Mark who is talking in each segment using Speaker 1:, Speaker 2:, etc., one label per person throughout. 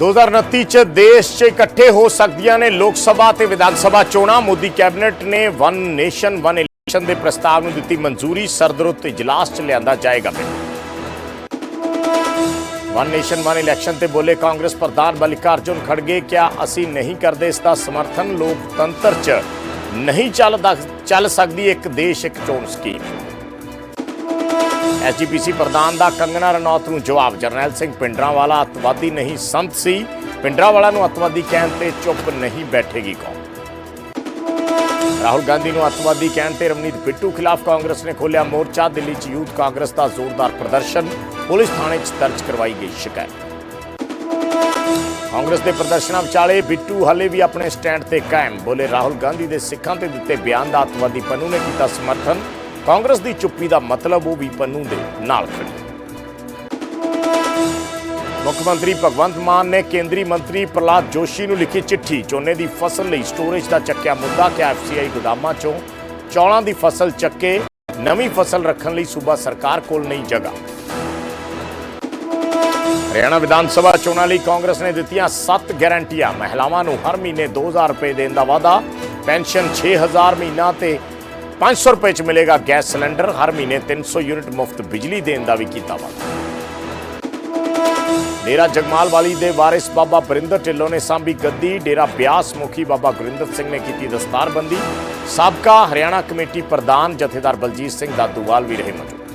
Speaker 1: 2029 ਚ ਦੇਸ਼ 'ਚ ਇਕੱਠੇ ਹੋ ਸਕਦੀਆਂ ਨੇ ਲੋਕ ਸਭਾ ਤੇ ਵਿਧਾਨ ਸਭਾ ਚੋਣਾਂ। ਮੋਦੀ ਕੈਬਨਿਟ ਨੇ ਵਨ ਨੇਸ਼ਨ, ਵਨ ਇਲੈਕਸ਼ਨ ਦੇ ਪ੍ਰਸਤਾਵ ਨੂੰ ਦਿੱਤੀ ਮਨਜ਼ੂਰੀ। ਸਰਦਰੁੱਤ ਇਜਲਾਸ 'ਚ ਲਿਆਂਦਾ ਜਾਏਗਾ bill. One nation, one election ਤੇ ਬੋਲੇ ਕਾਂਗਰਸ ਪ੍ਰਧਾਨ ਮਲਿਕਾਰਜੁਨ ਖੜਗੇ ਕਿਹਾ ਅਸੀਂ ਨਹੀਂ ਕਰਦੇ ਇਸ ਦਾ ਸਮਰਥਨ? ਲੋਕਤੰਤਰ 'ਚ ਨਹੀਂ ਚੱਲਦਾ, ਚੱਲ ਸਕਦੀ ਇੱਕ ਦੇਸ਼, ਇੱਕ ਚੋਣ ਸਕੀਮ। ਐਸਜੀਪੀਸੀ ਪ੍ਰਧਾਨ ਦਾ ਕੰਗਣਾ ਰਣੌਤ ਨੂੰ ਜਵਾਬ। ਜਰਨੈਲ ਸਿੰਘ ਪਿੰਡਰਾਵਾਲਾ ਅਤਵਾਦੀ ਨਹੀਂ ਸੰਤ ਸੀ। ਪਿੰਡਰਾਵਾਲਾ ਨੂੰ ਅਤਵਾਦੀ ਕਹਿਣ ਤੇ ਚੁੱਪ ਨਹੀਂ ਬੈਠੇਗੀ ਕੌਮ। ਰਾਹੁਲ ਗਾਂਧੀ ਨੂੰ ਅਤਵਾਦੀ ਕਹਿਣ ਤੇ ਰਵਨੀਤ ਬਿੱਟੂ ਖਿਲਾਫ ਕਾਂਗਰਸ ਨੇ ਖੋਲ੍ਹਿਆ ਮੋਰਚਾ। ਦਿੱਲੀ 'ਚ ਯੂਥ ਕਾਂਗਰਸ ਦਾ ਜ਼ੋਰਦਾਰ ਪ੍ਰਦਰਸ਼ਨ। ਪੁਲਿਸ ਥਾਣੇ 'ਚ ਦਰਜ ਕਰਵਾਈ ਗਈ ਸ਼ਿਕਾਇਤ। ਕਾਂਗਰਸ ਦੇ ਪ੍ਰਦਰਸ਼ਨਾਂ ਵਿਚਾਲੇ ਬਿੱਟੂ ਹਾਲੇ ਵੀ ਆਪਣੇ ਸਟੈਂਡ ਤੇ ਕਾਇਮ। ਬੋਲੇ ਰਾਹੁਲ ਗਾਂਧੀ ਦੇ ਸਿੱਖਾਂ ਤੇ ਦਿੱਤੇ ਬਿਆਨ ਦਾ ਅਤਵਾਦੀ ਪੰਨੂ ਨੇ ਕੀਤਾ ਸਮਰਥਨ। ਕਾਂਗਰਸ ਦੀ ਚੁੱਪੀ ਦਾ ਮਤਲਬ ਉਹ ਵੀ ਪੰਨੂ ਦੇ ਨਾਲ ਖੜੀ। ਮੁੱਖ ਮੰਤਰੀ ਭਗਵੰਤ ਮਾਨ ਨੇ ਕੇਂਦਰੀ ਮੰਤਰੀ ਪ੍ਰਲਾਦ ਜੋਸ਼ੀ ਨੂੰ ਲਿਖੀ ਚਿੱਠੀ, ਝੋਨੇ ਦੀ ਫਸਲ ਲਈ ਸਟੋਰੇਜ ਦਾ ਚੱਕਿਆ ਮੁੱਦਾ ਕਿ ਐਫਸੀਆਈ ਗੋਦਾਮਾਂ ਚੋਂ ਚੌਲਾਂ ਦੀ ਫਸਲ ਚੱਕੇ, ਨਵੀਂ ਫਸਲ ਰੱਖਣ ਲਈ ਸੂਬਾ ਸਰਕਾਰ ਕੋਲ ਨਹੀਂ ਜਗ੍ਹਾ। ਹਰਿਆਣਾ ਵਿਧਾਨ ਸਭਾ ਚੋਣਾਂ ਲਈ ਕਾਂਗਰਸ ਨੇ ਦਿੱਤੀਆਂ 7 ਗਾਰੰਟੀਆਂ। ਮਹਿਲਾਵਾਂ ਨੂੰ ਹਰ ਮਹੀਨੇ 2000 ਰੁਪਏ ਦੇਣ ਦਾ ਵਾਅਦਾ। ਪੈਨਸ਼ਨ 6000 ਮਹੀਨਾ ਤੇ 500 ਰੁਪਏ ਚ ਮਿਲੇਗਾ ਗੈਸ ਸਿਲੰਡਰ, ਹਰ ਮਹੀਨੇ 300 ਯੂਨਿਟ ਮੁਫਤ ਬਿਜਲੀ ਦੇਣ ਦਾ ਵੀ ਕੀਤਾ ਵਾਅਦਾ। ਡੇਰਾ ਜਗਮਾਲ ਵਾਲੀ ਦੇ ਵਾਰਿਸ ਬਾਬਾ ਬਰਿੰਦਰ ਢਿੱਲੋਂ ਨੇ ਸਾਂਭੀ ਗੱਦੀ, ਡੇਰਾ ਬਿਆਸ ਮੁਖੀ ਬਾਬਾ ਗੁਰਿੰਦਰ ਸਿੰਘ ਨੇ ਕੀਤੀ ਦਸਤਾਰਬੰਦੀ। ਸਾਬਕਾ ਹਰਿਆਣਾ ਕਮੇਟੀ ਪ੍ਰਧਾਨ ਜਥੇਦਾਰ ਬਲਜੀਤ ਸਿੰਘ ਦਾਦੂਵਾਲ ਵੀ ਰਹੇ ਮੌਜੂਦ।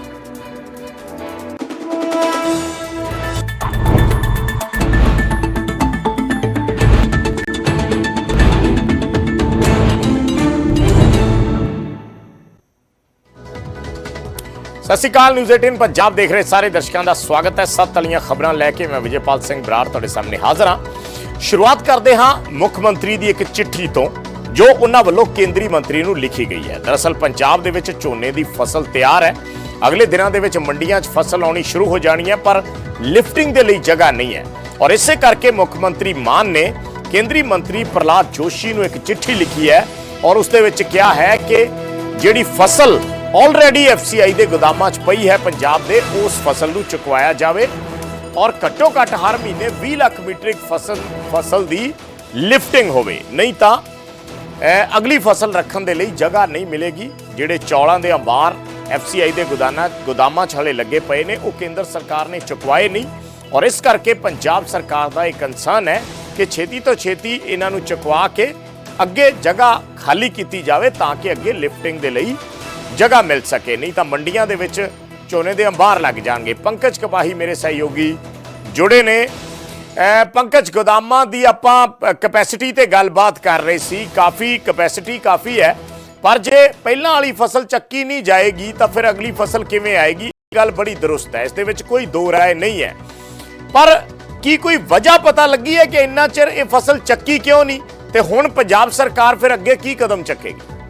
Speaker 1: ਸਤਿ ਸ਼੍ਰੀ ਅਕਾਲ ਨਿਊਜ਼ 18 ਪੰਜਾਬ ਦੇਖ ਰਹੇ ਸਾਰੇ ਦਰਸ਼ਕਾਂ ਦਾ ਸਵਾਗਤ ਹੈ। ਸੱਤ ਵਾਲੀਆਂ ਖਬਰਾਂ ਲੈ ਕੇ ਮੈਂ ਵਿਜੇਪਾਲ ਸਿੰਘ ਬਰਾੜ ਤੁਹਾਡੇ ਸਾਹਮਣੇ ਹਾਜ਼ਰ ਹਾਂ। ਸ਼ੁਰੂਆਤ ਕਰਦੇ ਹਾਂ ਮੁੱਖ ਮੰਤਰੀ ਦੀ ਇੱਕ ਚਿੱਠੀ ਤੋਂ, ਜੋ ਉਹਨਾਂ ਵੱਲੋਂ ਕੇਂਦਰੀ ਮੰਤਰੀ ਨੂੰ ਲਿਖੀ ਗਈ ਹੈ। ਦਰਅਸਲ ਪੰਜਾਬ ਦੇ ਵਿੱਚ ਝੋਨੇ ਦੀ ਫਸਲ ਤਿਆਰ ਹੈ। ਅਗਲੇ ਦਿਨਾਂ ਦੇ ਵਿੱਚ ਮੰਡੀਆਂ 'ਚ ਫਸਲ ਆਉਣੀ ਸ਼ੁਰੂ ਹੋ ਜਾਣੀ ਹੈ, ਪਰ ਲਿਫਟਿੰਗ ਦੇ ਲਈ ਜਗ੍ਹਾ ਨਹੀਂ ਹੈ। ਔਰ ਇਸੇ ਕਰਕੇ ਮੁੱਖ ਮੰਤਰੀ ਮਾਨ ਨੇ ਕੇਂਦਰੀ ਮੰਤਰੀ ਪ੍ਰਲਾਦ ਜੋਸ਼ੀ ਨੂੰ ਇੱਕ ਚਿੱਠੀ ਲਿਖੀ ਹੈ ਔਰ ਉਸ ਦੇ ਵਿੱਚ ਕਿਹਾ ਹੈ ਕਿ ਜਿਹੜੀ ਫਸਲ ਆਲਰੇਡੀ ਐਫਸੀਆਈ ਦੇ ਗੋਦਾਮਾਂ 'ਚ ਪਈ ਹੈ ਪੰਜਾਬ ਦੇ, ਉਸ ਫਸਲ ਨੂੰ ਚੁਕਵਾਇਆ ਜਾਵੇ ਔਰ ਘੱਟੋ ਘੱਟ ਹਰ ਮਹੀਨੇ 20 ਲੱਖ ਮੀਟ੍ਰਿਕ ਫਸਲ ਫਸਲ ਦੀ ਲਿਫਟਿੰਗ ਹੋਵੇ। ਨਹੀਂ ਤਾਂ ਅਗਲੀ ਫਸਲ ਰੱਖਣ ਦੇ ਲਈ ਜਗ੍ਹਾ ਨਹੀਂ ਮਿਲੇਗੀ, ਜਿਹੜੇ ਚੌਲਾਂ ਦੇ ਅੰਬਾਰ ਐਫਸੀਆਈ ਦੇ ਗੋਦਾਨਾ, ਗੋਦਾਮਾਂ 'ਚ ਹਲੇ ਲੱਗੇ ਪਏ ਨੇ, ਉਹ ਕੇਂਦਰ ਸਰਕਾਰ ਨੇ ਚੁਕਵਾਏ ਨਹੀਂ ਔਰ ਇਸ ਕਰਕੇ ਪੰਜਾਬ ਸਰਕਾਰ ਦਾ ਇਹ ਕੰਸਰਨ ਹੈ ਕਿ ਛੇਤੀ ਤੋਂ ਛੇਤੀ ਇਹਨਾਂ ਨੂੰ ਚੁਕਵਾ ਕੇ ਅੱਗੇ ਜਗ੍ਹਾ ਖਾਲੀ ਕੀਤੀ ਜਾਵੇ ਤਾਂ ਕਿ ਅੱਗੇ ਲਿਫਟਿੰਗ ਦੇ ਲਈ ਜਗ੍ਹਾ ਮਿਲ ਸਕੇ, ਨਹੀਂ ਤਾਂ ਮੰਡੀਆਂ ਦੇ ਵਿੱਚ ਝੋਨੇ ਦੇ ਅੰਬਾਰ ਲੱਗ ਜਾਣਗੇ। ਪੰਕਜ ਕਪਾਹੀ ਮੇਰੇ ਸਹਿਯੋਗੀ ਜੁੜੇ ਨੇ। ਪੰਕਜ ਗੋਦਾਮਾਂ ਦੀ ਆਪਾਂ ਕਪੈਸਿਟੀ ਤੇ ਗੱਲਬਾਤ ਕਰ ਰਹੇ ਸੀ। ਕਾਫੀ ਕਪੈਸਿਟੀ ਕਾਫੀ ਹੈ। ਪਰ ਜੇ ਪਹਿਲਾਂ ਵਾਲੀ ਫਸਲ ਚੱਕੀ ਨਹੀਂ ਜਾਏਗੀ, ਤਾਂ ਫਿਰ ਅਗਲੀ ਫਸਲ ਕਿਵੇਂ ਆਏਗੀ? ਇਹ ਗੱਲ ਬੜੀ ਦਰੁਸਤ ਹੈ। ਇਸ ਦੇ ਵਿੱਚ ਕੋਈ ਦੋ ਰਾਏ ਨਹੀਂ ਹੈ। ਪਰ ਕੀ ਕੋਈ ਵਜ੍ਹਾ ਪਤਾ ਲੱਗੀ ਹੈ ਕਿ ਇੰਨਾ ਚਿਰ ਇਹ ਫਸਲ ਚੱਕੀ ਕਿਉਂ ਨਹੀਂ? ਤੇ ਹੁਣ ਪੰਜਾਬ ਸਰਕਾਰ ਫਿਰ ਅੱਗੇ ਕੀ ਕਦਮ ਚੱਕੇਗੀ?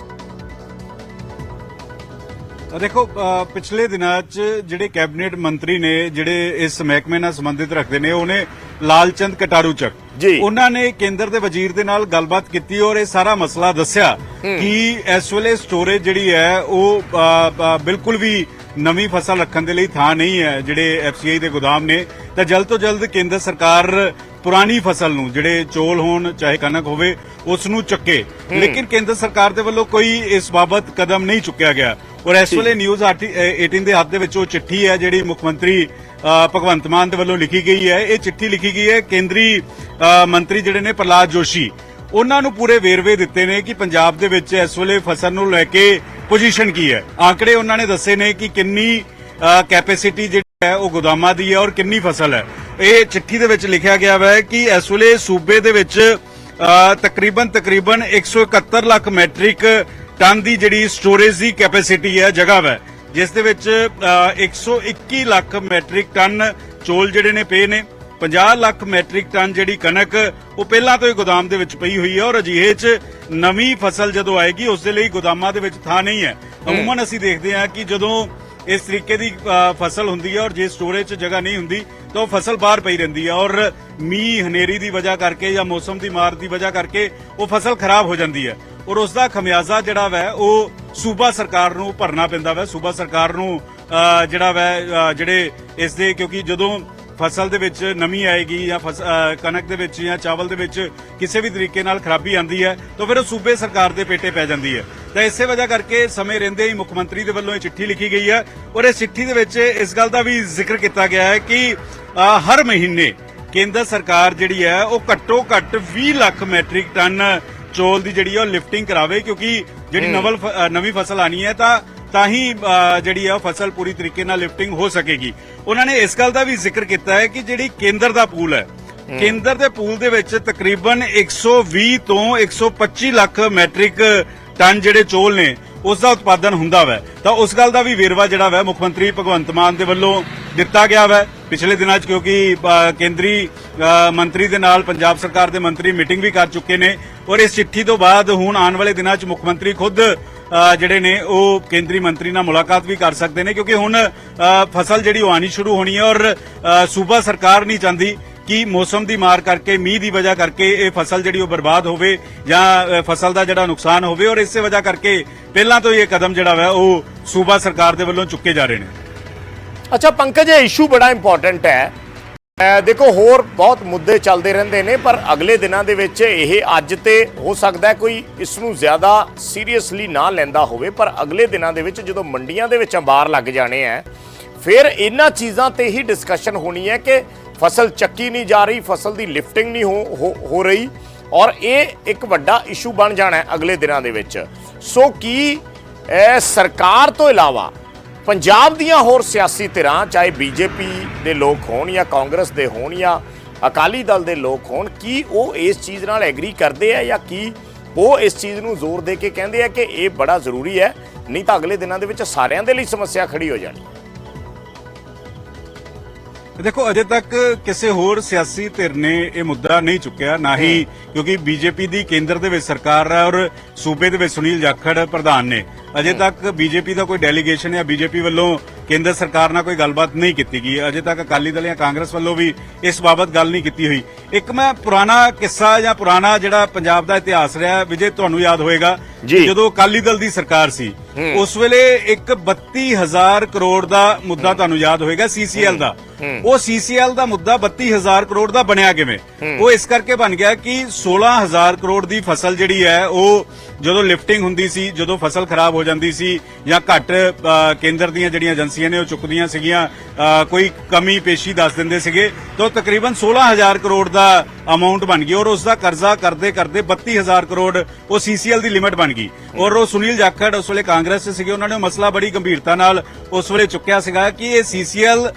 Speaker 2: ਦੇਖੋ ਪਿਛਲੇ ਦਿਨਾਂ 'ਚ ਜਿਹੜੇ ਕੈਬਨਿਟ ਮੰਤਰੀ ਨੇ ਜਿਹੜੇ ਇਸ ਮਹਿਕਮੇ ਨਾਲ ਸੰਬੰਧਿਤ ਰੱਖਦੇ ਨੇ ਉਹਨੇ ਲਾਲਚੰਦ ਕਟਾਰੂ ਚੱਕ
Speaker 1: ਜੀ।
Speaker 2: ਉਹਨਾਂ ਨੇ ਕੇਂਦਰ ਦੇ ਵਜ਼ੀਰ ਦੇ ਨਾਲ ਗੱਲਬਾਤ ਕੀਤੀ ਔਰ ਇਹ ਸਾਰਾ ਮਸਲਾ ਦੱਸਿਆ ਕਿ ਇਸ ਵੇਲੇ ਸਟੋਰੇਜ ਜਿਹੜੀ ਹੈ ਉਹ ਬਿਲਕੁਲ ਵੀ ਨਵੀਂ ਫਸਲ ਰੱਖਣ ਦੇ ਲਈ ਥਾਂ ਨਹੀਂ ਹੈ ਜਿਹੜੇ ਐਫਸੀਆਈ ਦੇ ਗੋਦਾਮ ਨੇ ਤਾਂ ਜਲਦ ਤੋਂ ਜਲਦ ਕੇਂਦਰ ਸਰਕਾਰ ਪੁਰਾਣੀ ਫਸਲ ਨੂੰ ਜਿਹੜੇ ਚੋਲ ਹੋਣ ਚਾਹੇ ਕਣਕ ਹੋਵੇ ਉਸ ਨੂੰ ਚੱਕੇ। ਲੇਕਿਨ ਕੇਂਦਰ ਸਰਕਾਰ ਦੇ ਵੱਲੋਂ ਕੋਈ ਇਸ ਬਾਬਤ ਕਦਮ ਨਹੀਂ ਚੁੱਕਿਆ ਗਿਆ। ਔਰ ਇਸ ਵੇਲੇ ਨਿਊਜ਼ 18 ਦੇ ਹੱਥ ਦੇ ਵਿੱਚ ਉਹ ਚਿੱਠੀ ਹੈ ਜਿਹੜੀ ਮੁੱਖ ਮੰਤਰੀ ਭਗਵੰਤ ਮਾਨ ਦੇ ਵੱਲੋਂ ਲਿਖੀ ਗਈ ਹੈ। ਇਹ ਚਿੱਠੀ ਲਿਖੀ ਗਈ ਹੈ ਕੇਂਦਰੀ ਮੰਤਰੀ ਜਿਹੜੇ ਨੇ ਪ੍ਰਲਾਦ ਜੋਸ਼ੀ। ਉਹਨਾਂ ਨੂੰ ਪੂਰੇ ਵੇਰਵੇ ਦਿੱਤੇ ਨੇ ਕਿ ਪੰਜਾਬ ਦੇ ਵਿੱਚ ਇਸ ਵੇਲੇ ਫਸਲ ਨੂੰ ਲੈ ਕੇ ਪੋਜੀਸ਼ਨ ਕੀ ਹੈ। ਆંકੜੇ ਉਹਨਾਂ ਨੇ ਦੱਸੇ ਨੇ ਕਿ ਕਿੰਨੀ ਕੈਪੈਸਿਟੀ ਜਿਹੜੀ ਹੈ ਉਹ ਗੋਦਾਮਾਂ ਦੀ ਹੈ ਔਰ ਕਿੰਨੀ ਫਸਲ ਹੈ। ਇਹ ਚਿੱਠੀ ਦੇ ਵਿੱਚ ਲਿਖਿਆ ਗਿਆ ਹੈ ਕਿ ਇਸ ਵੇਲੇ ਸੂਬੇ ਦੇ ਵਿੱਚ ਅ, ਤਕਰੀਬਨ ਤਕਰੀਬਨ 171 ਲੱਖ ਮੈਟ੍ਰਿਕ ਟਨ ਦੀ ਜਿਹੜੀ ਸਟੋਰੇਜ ਦੀ ਕੈਪੈਸਿਟੀ ਹੈ ਜਗ੍ਹਾ ਹੈ। ਜਿਸ ਦੇ ਵਿੱਚ ਅ, 121 ਲੱਖ ਮੈਟ੍ਰਿਕ ਟਨ ਚੋਲ ਜਿਹੜੇ ਨੇ ਪਏ ਨੇ। 50 ਲੱਖ ਮੈਟ੍ਰਿਕ ਟਨ ਜਿਹੜੀ ਕਣਕ ਉਹ ਪਹਿਲਾਂ ਤੋਂ ਹੀ ਗੋਦਾਮ ਦੇ ਵਿੱਚ ਪਈ ਹੋਈ ਹੈ ਔਰ ਅਜਿਹੇ 'ਚ ਨਵੀਂ ਫਸਲ ਜਦੋਂ ਆਏਗੀ, ਉਸ ਦੇ ਲਈ ਗੋਦਾਮਾਂ ਦੇ ਵਿੱਚ ਥਾਂ ਨਹੀਂ ਹੈ। ਅਮੂਮਨ ਅਸੀਂ ਦੇਖਦੇ ਹਾਂ ਕਿ ਜਦੋਂ ਇਸ ਤਰੀਕੇ ਦੀ ਫਸਲ ਹੁੰਦੀ ਹੈ ਔਰ ਜੇ ਸਟੋਰੇਜ 'ਚ ਜਗ੍ਹਾ ਨਹੀਂ ਹੁੰਦੀ, ਤਾਂ ਉਹ ਫਸਲ ਬਾਹਰ ਪਈ ਰਹਿੰਦੀ ਹੈ ਔਰ ਮੀਂਹ, ਹਨੇਰੀ ਦੀ ਵਜ੍ਹਾ ਕਰਕੇ ਜਾਂ ਮੌਸਮ ਦੀ ਮਾਰ ਦੀ ਵਜ੍ਹਾ ਕਰਕੇ ਉਹ ਫਸਲ ਖਰਾਬ ਹੋ ਜਾਂਦੀ ਹੈ। ਔਰ ਉਸ ਦਾ ਖਮਿਆਜ਼ਾ ਜਿਹੜਾ ਵੈ, ਉਹ ਸੂਬਾ ਸਰਕਾਰ ਨੂੰ ਭਰਨਾ ਪੈਂਦਾ ਵੈ। ਸੂਬਾ ਸਰਕਾਰ ਨੂੰ ਜਿਹੜਾ ਵੈ ਜਿਹੜੇ ਇਸ ਦੇ ਕਿਉਂਕਿ ਜਦੋਂ ਫਸਲ ਦੇ ਵਿੱਚ ਨਮੀ ਆਏਗੀ ਜਾਂ ਕਣਕ ਦੇ ਵਿੱਚ ਜਾਂ ਚਾਵਲ ਦੇ ਵਿੱਚ ਕਿਸੇ ਵੀ ਤਰੀਕੇ ਨਾਲ ਖਰਾਬੀ ਆਂਦੀ ਹੈ ਤਾਂ ਫਿਰ ਉਹ ਸੂਬੇ ਸਰਕਾਰ ਦੇ ਪੇਟੇ ਪੈ ਜਾਂਦੀ ਹੈ। ਤਾਂ ਇਸੇ ਵਜ੍ਹਾ ਕਰਕੇ ਸਮੇਂ ਰਹਿੰਦੇ ਹੀ ਮੁੱਖ ਮੰਤਰੀ ਦੇ ਵੱਲੋਂ ਇਹ ਚਿੱਠੀ ਲਿਖੀ ਗਈ ਹੈ ਔਰ ਇਸ ਚਿੱਠੀ ਦੇ ਵਿੱਚ ਇਸ ਗੱਲ ਦਾ ਵੀ ਜ਼ਿਕਰ ਕੀਤਾ ਗਿਆ ਹੈ ਕਿ ਹਰ ਮਹੀਨੇ ਕੇਂਦਰ ਸਰਕਾਰ ਜਿਹੜੀ ਹੈ ਉਹ ਘੱਟੋ ਘੱਟ 20 ਲੱਖ ਮੈਟ੍ਰਿਕ ਟਨ ਚੋਲ ਦੀ ਜਿਹੜੀ ਹੈ ਉਹ ਲਿਫਟਿੰਗ ਕਰਾਵੇ ਕਿਉਂਕਿ ਜਿਹੜੀ ਨਵਲ ਨਵੀਂ ਫਸਲ ਆਣੀ ਹੈ ਤਾਂ ਤਾਂ ਹੀ ਜਿਹੜੀ ਉਹ ਫਸਲ ਪੂਰੀ ਤਰੀਕੇ ਨਾਲ ਲਿਫਟਿੰਗ ਹੋ ਸਕੇਗੀ। ਉਹਨਾਂ ਨੇ ਇਸ ਗੱਲ ਦਾ ਵੀ ਜ਼ਿਕਰ ਕੀਤਾ ਹੈ ਕਿ ਜਿਹੜੀ ਕੇਂਦਰ ਦਾ ਪੂਲ ਹੈ ਕੇਂਦਰ ਦੇ ਪੂਲ ਦੇ ਵਿੱਚ ਤਕਰੀਬਨ 120 ਤੋਂ 125 ਲੱਖ ਮੈਟ੍ਰਿਕ ਟਨ ਜਿਹੜੇ ਚੋਲ ਨੇ ਉਸ ਦਾ ਉਤਪਾਦਨ ਹੁੰਦਾ ਵੈ। ਤਾਂ ਉਸ ਗੱਲ ਦਾ ਵੀ ਵੇਰਵਾ ਜਿਹੜਾ ਵੈ ਮੁੱਖ ਮੰਤਰੀ ਭਗਵੰਤ ਮਾਨ ਦੇ ਵੱਲੋਂ ਦਿੱਤਾ ਗਿਆ ਵੈ। ਪਿਛਲੇ ਦਿਨਾਂ 'ਚ ਕਿਉਂਕਿ ਕੇਂਦਰੀ ਮੰਤਰੀ ਦੇ ਨਾਲ ਪੰਜਾਬ ਸਰਕਾਰ ਦੇ ਮੰਤਰੀ ਮੀਟਿੰਗ ਵੀ ਕਰ ਚੁੱਕੇ ਨੇ। ਔਰ ਇਸ ਚਿੱਠੀ ਤੋਂ ਬਾਅਦ ਹੁਣ ਆਉਣ ਵਾਲੇ ਦਿਨਾਂ 'ਚ ਮੁੱਖ ਮੰਤਰੀ ਖੁਦ ਜਿਹੜੇ ਨੇ, ਉਹ ਕੇਂਦਰੀ ਮੰਤਰੀ ਨਾਲ ਮੁਲਾਕਾਤ ਵੀ ਕਰ ਸਕਦੇ ਨੇ, ਕਿਉਂਕਿ ਹੁਣ ਫਸਲ ਜਿਹੜੀ ਉਹ ਆਉਣੀ ਸ਼ੁਰੂ ਹੋਣੀ ਹੈ ਔਰ ਸੂਬਾ ਸਰਕਾਰ ਨਹੀਂ ਚਾਹੁੰਦੀ ਕਿ ਮੌਸਮ ਦੀ ਮਾਰ ਕਰਕੇ, ਮੀਂਹ ਦੀ ਵਜ੍ਹਾ ਕਰਕੇ ਇਹ ਫਸਲ ਜਿਹੜੀ ਉਹ ਬਰਬਾਦ ਹੋਵੇ ਜਾਂ ਫਸਲ ਦਾ ਜਿਹੜਾ ਨੁਕਸਾਨ ਹੋਵੇ ਔਰ ਇਸੇ ਵਜ੍ਹਾ ਕਰਕੇ ਪਹਿਲਾਂ ਤੋਂ ਹੀ ਇਹ ਕਦਮ ਜਿਹੜਾ ਵਾ, ਉਹ ਸੂਬਾ ਸਰਕਾਰ ਦੇ ਵੱਲੋਂ ਚੁੱਕੇ ਜਾ ਰਹੇ ਨੇ।
Speaker 1: ਅੱਛਾ, ਪੰਕਜ, ਇਹ ਇਸ਼ੂ ਬੜਾ ਇੰਪੋਰਟੈਂਟ ਹੈ। ਦੇਖੋ, ਹੋਰ ਬਹੁਤ ਮੁੱਦੇ ਚੱਲਦੇ ਰਹਿੰਦੇ ਨੇ, ਪਰ ਅਗਲੇ ਦਿਨਾਂ ਦੇ ਵਿੱਚ ਇਹ ਅੱਜ ਤੇ ਹੋ ਸਕਦਾ ਕੋਈ ਇਸ ਨੂੰ ਜ਼ਿਆਦਾ ਸੀਰੀਅਸਲੀ ਨਾ ਲੈਂਦਾ ਹੋਵੇ, ਪਰ ਅਗਲੇ ਦਿਨਾਂ ਦੇ ਵਿੱਚ ਜਦੋਂ ਮੰਡੀਆਂ ਦੇ ਵਿੱਚ ਅੰਬਾਰ ਲੱਗ ਜਾਣੇ ਆ ਫਿਰ ਇਹਨਾਂ ਚੀਜ਼ਾਂ ਤੇ ਹੀ ਡਿਸਕਸ਼ਨ ਹੋਣੀ ਹੈ ਕਿ ਫਸਲ ਚੱਕੀ ਨਹੀਂ ਜਾ ਰਹੀ, ਫਸਲ ਦੀ ਲਿਫਟਿੰਗ ਨਹੀਂ ਹੋ, ਹੋ- ਰਹੀ ਔਰ ਇਹ ਇੱਕ ਵੱਡਾ ਇਸ਼ੂ ਬਣ ਜਾਣਾ ਹੈ ਅਗਲੇ ਦਿਨਾਂ ਦੇ ਵਿੱਚ। ਸੋ ਕੀ ਸਰਕਾਰ ਤੋਂ ਇਲਾਵਾ ਪੰਜਾਬ ਦੀਆਂ ਹੋਰ ਸਿਆਸੀ ਧਿਰਾਂ, ਚਾਹੇ ਬੀਜੇਪੀ ਦੇ ਲੋਕ ਹੋਣ ਜਾਂ ਕਾਂਗਰਸ ਦੇ ਹੋਣ ਜਾਂ ਅਕਾਲੀ ਦਲ ਦੇ ਲੋਕ ਹੋਣ, ਕੀ ਉਹ ਇਸ ਚੀਜ਼ ਨਾਲ ਐਗਰੀ ਕਰਦੇ ਆ ਜਾਂ ਕੀ ਉਹ ਇਸ ਚੀਜ਼ ਨੂੰ ਜ਼ੋਰ ਦੇ ਕੇ ਕਹਿੰਦੇ ਆ ਕਿ ਇਹ ਬੜਾ ਜ਼ਰੂਰੀ ਹੈ, ਨਹੀਂ ਤਾਂ ਅਗਲੇ ਦਿਨਾਂ ਦੇ ਵਿੱਚ ਸਾਰਿਆਂ ਦੇ ਲਈ ਸਮੱਸਿਆ ਖੜੀ ਹੋ ਜਾਣੀ
Speaker 2: ਦੇਖੋ ਅਜੇ ਤੱਕ ਕਿਸੇ ਹੋਰ ਸਿਆਸੀ ਧਿਰ ਨੇ ਇਹ ਮੁੱਦਾ ਨਹੀਂ ਚੁੱਕਿਆ ਨਾ ਹੀ ਕਿਉਂਕਿ ਬੀਜੇਪੀ ਦੀ ਕੇਂਦਰ ਦੇ ਵਿੱਚ ਸਰਕਾਰ ਹੈ ਔਰ ਸੂਬੇ ਦੇ ਵਿੱਚ ਸੁਨੀਲ ਜਾਖੜ ਪ੍ਰਧਾਨ ਨੇ। ਅਜੇ ਤੱਕ ਬੀਜੇਪੀ ਦਾ ਕੋਈ ਡੈਲੀਗੇਸ਼ਨ ਜਾਂ ਬੀਜੇਪੀ ਵੱਲੋਂ ਕੇਂਦਰ ਸਰਕਾਰ ਨਾਲ ਕੋਈ ਗੱਲਬਾਤ ਨਹੀਂ ਕੀਤੀ ਗਈ। ਅਜੇ ਤੱਕ ਅਕਾਲੀ ਦਲ ਜਾਂ ਕਾਂਗਰਸ ਵੱਲੋਂ ਵੀ ਇਸ ਬਾਬਤ ਗੱਲ ਨਹੀਂ ਕੀਤੀ ਹੋਈ। ਇੱਕ ਮੈਂ ਪੁਰਾਣਾ ਕਿੱਸਾ ਜਾਂ ਪੁਰਾਣਾ ਜਿਹੜਾ ਪੰਜਾਬ ਦਾ ਇਤਿਹਾਸ ਰਿਹਾ ਵਿਜੇ ਤੁਹਾਨੂੰ ਯਾਦ ਹੋਏਗਾ। ਜਦੋਂ ਅਕਾਲੀ ਦਲ ਦੀ ਸਰਕਾਰ ਸੀ ਉਸ ਵੇਲੇ ਇੱਕ 32000 ਕਰੋੜ ਦਾ ਮੁੱਦਾ ਤੁਹਾਨੂੰ ਯਾਦ ਹੋਏਗਾ ਸੀਸੀਐਲ ਦਾ। ਉਹ ਸੀਸੀਐਲ ਦਾ ਮੁੱਦਾ 32000 ਕਰੋੜ ਦਾ ਬਣਿਆ ਕਿਵੇਂ? ਉਹ ਇਸ ਕਰਕੇ ਬਣ ਗਿਆ ਕਿ 16000 ਕਰੋੜ ਦੀ ਫਸਲ ਜਿਹੜੀ ਹੈ ਉਹ ਜਦੋਂ ਲਿਫਟਿੰਗ ਹੁੰਦੀ ਸੀ, ਜਦੋਂ ਫਸਲ ਖਰਾਬ ਹੋ ਜਾਂਦੀ ਸੀ ਜਾਂ ਘੱਟ ਕੇਂਦਰ ਦੀਆਂ ਜਿਹੜੀਆਂ ਏਜੰਸੀਆਂ ਨੇ ਉਹ ਚੁੱਕਦੀਆਂ ਸੀਗੀਆਂ ਕੋਈ ਕਮੀ ਪੇਸ਼ੀ ਦੱਸ ਦਿੰਦੇ ਸੀਗੇ, ਤਾਂ ਤਕਰੀਬਨ 16000 ਕਰੋੜ ਦਾ ਅਮਾਉਂਟ ਬਣ ਗਈ ਔਰ ਉਸ ਦਾ ਕਰਜ਼ਾ ਕਰਦੇ ਕਰਦੇ 32000 ਕਰੋੜ ਉਹ ਸੀਸੀਐਲ ਦੀ ਲਿਮਟ ਬਣ ਗਈ। ਔਰ ਉਹ ਸੁਨੀਲ ਜਾਖੜ ਉਸ ਵੇਲੇ ਕਾਂਗਰਸ 'ਚ ਸੀਗੇ, ਉਹਨਾਂ ਨੇ ਉਹ ਮਸਲਾ ਬੜੀ ਗੰਭੀਰਤਾ ਨਾਲ ਉਸ ਵੇਲੇ ਚੁੱਕਿਆ ਸੀਗਾ ਕਿ ਇਹ ਸੀਸੀਐਲ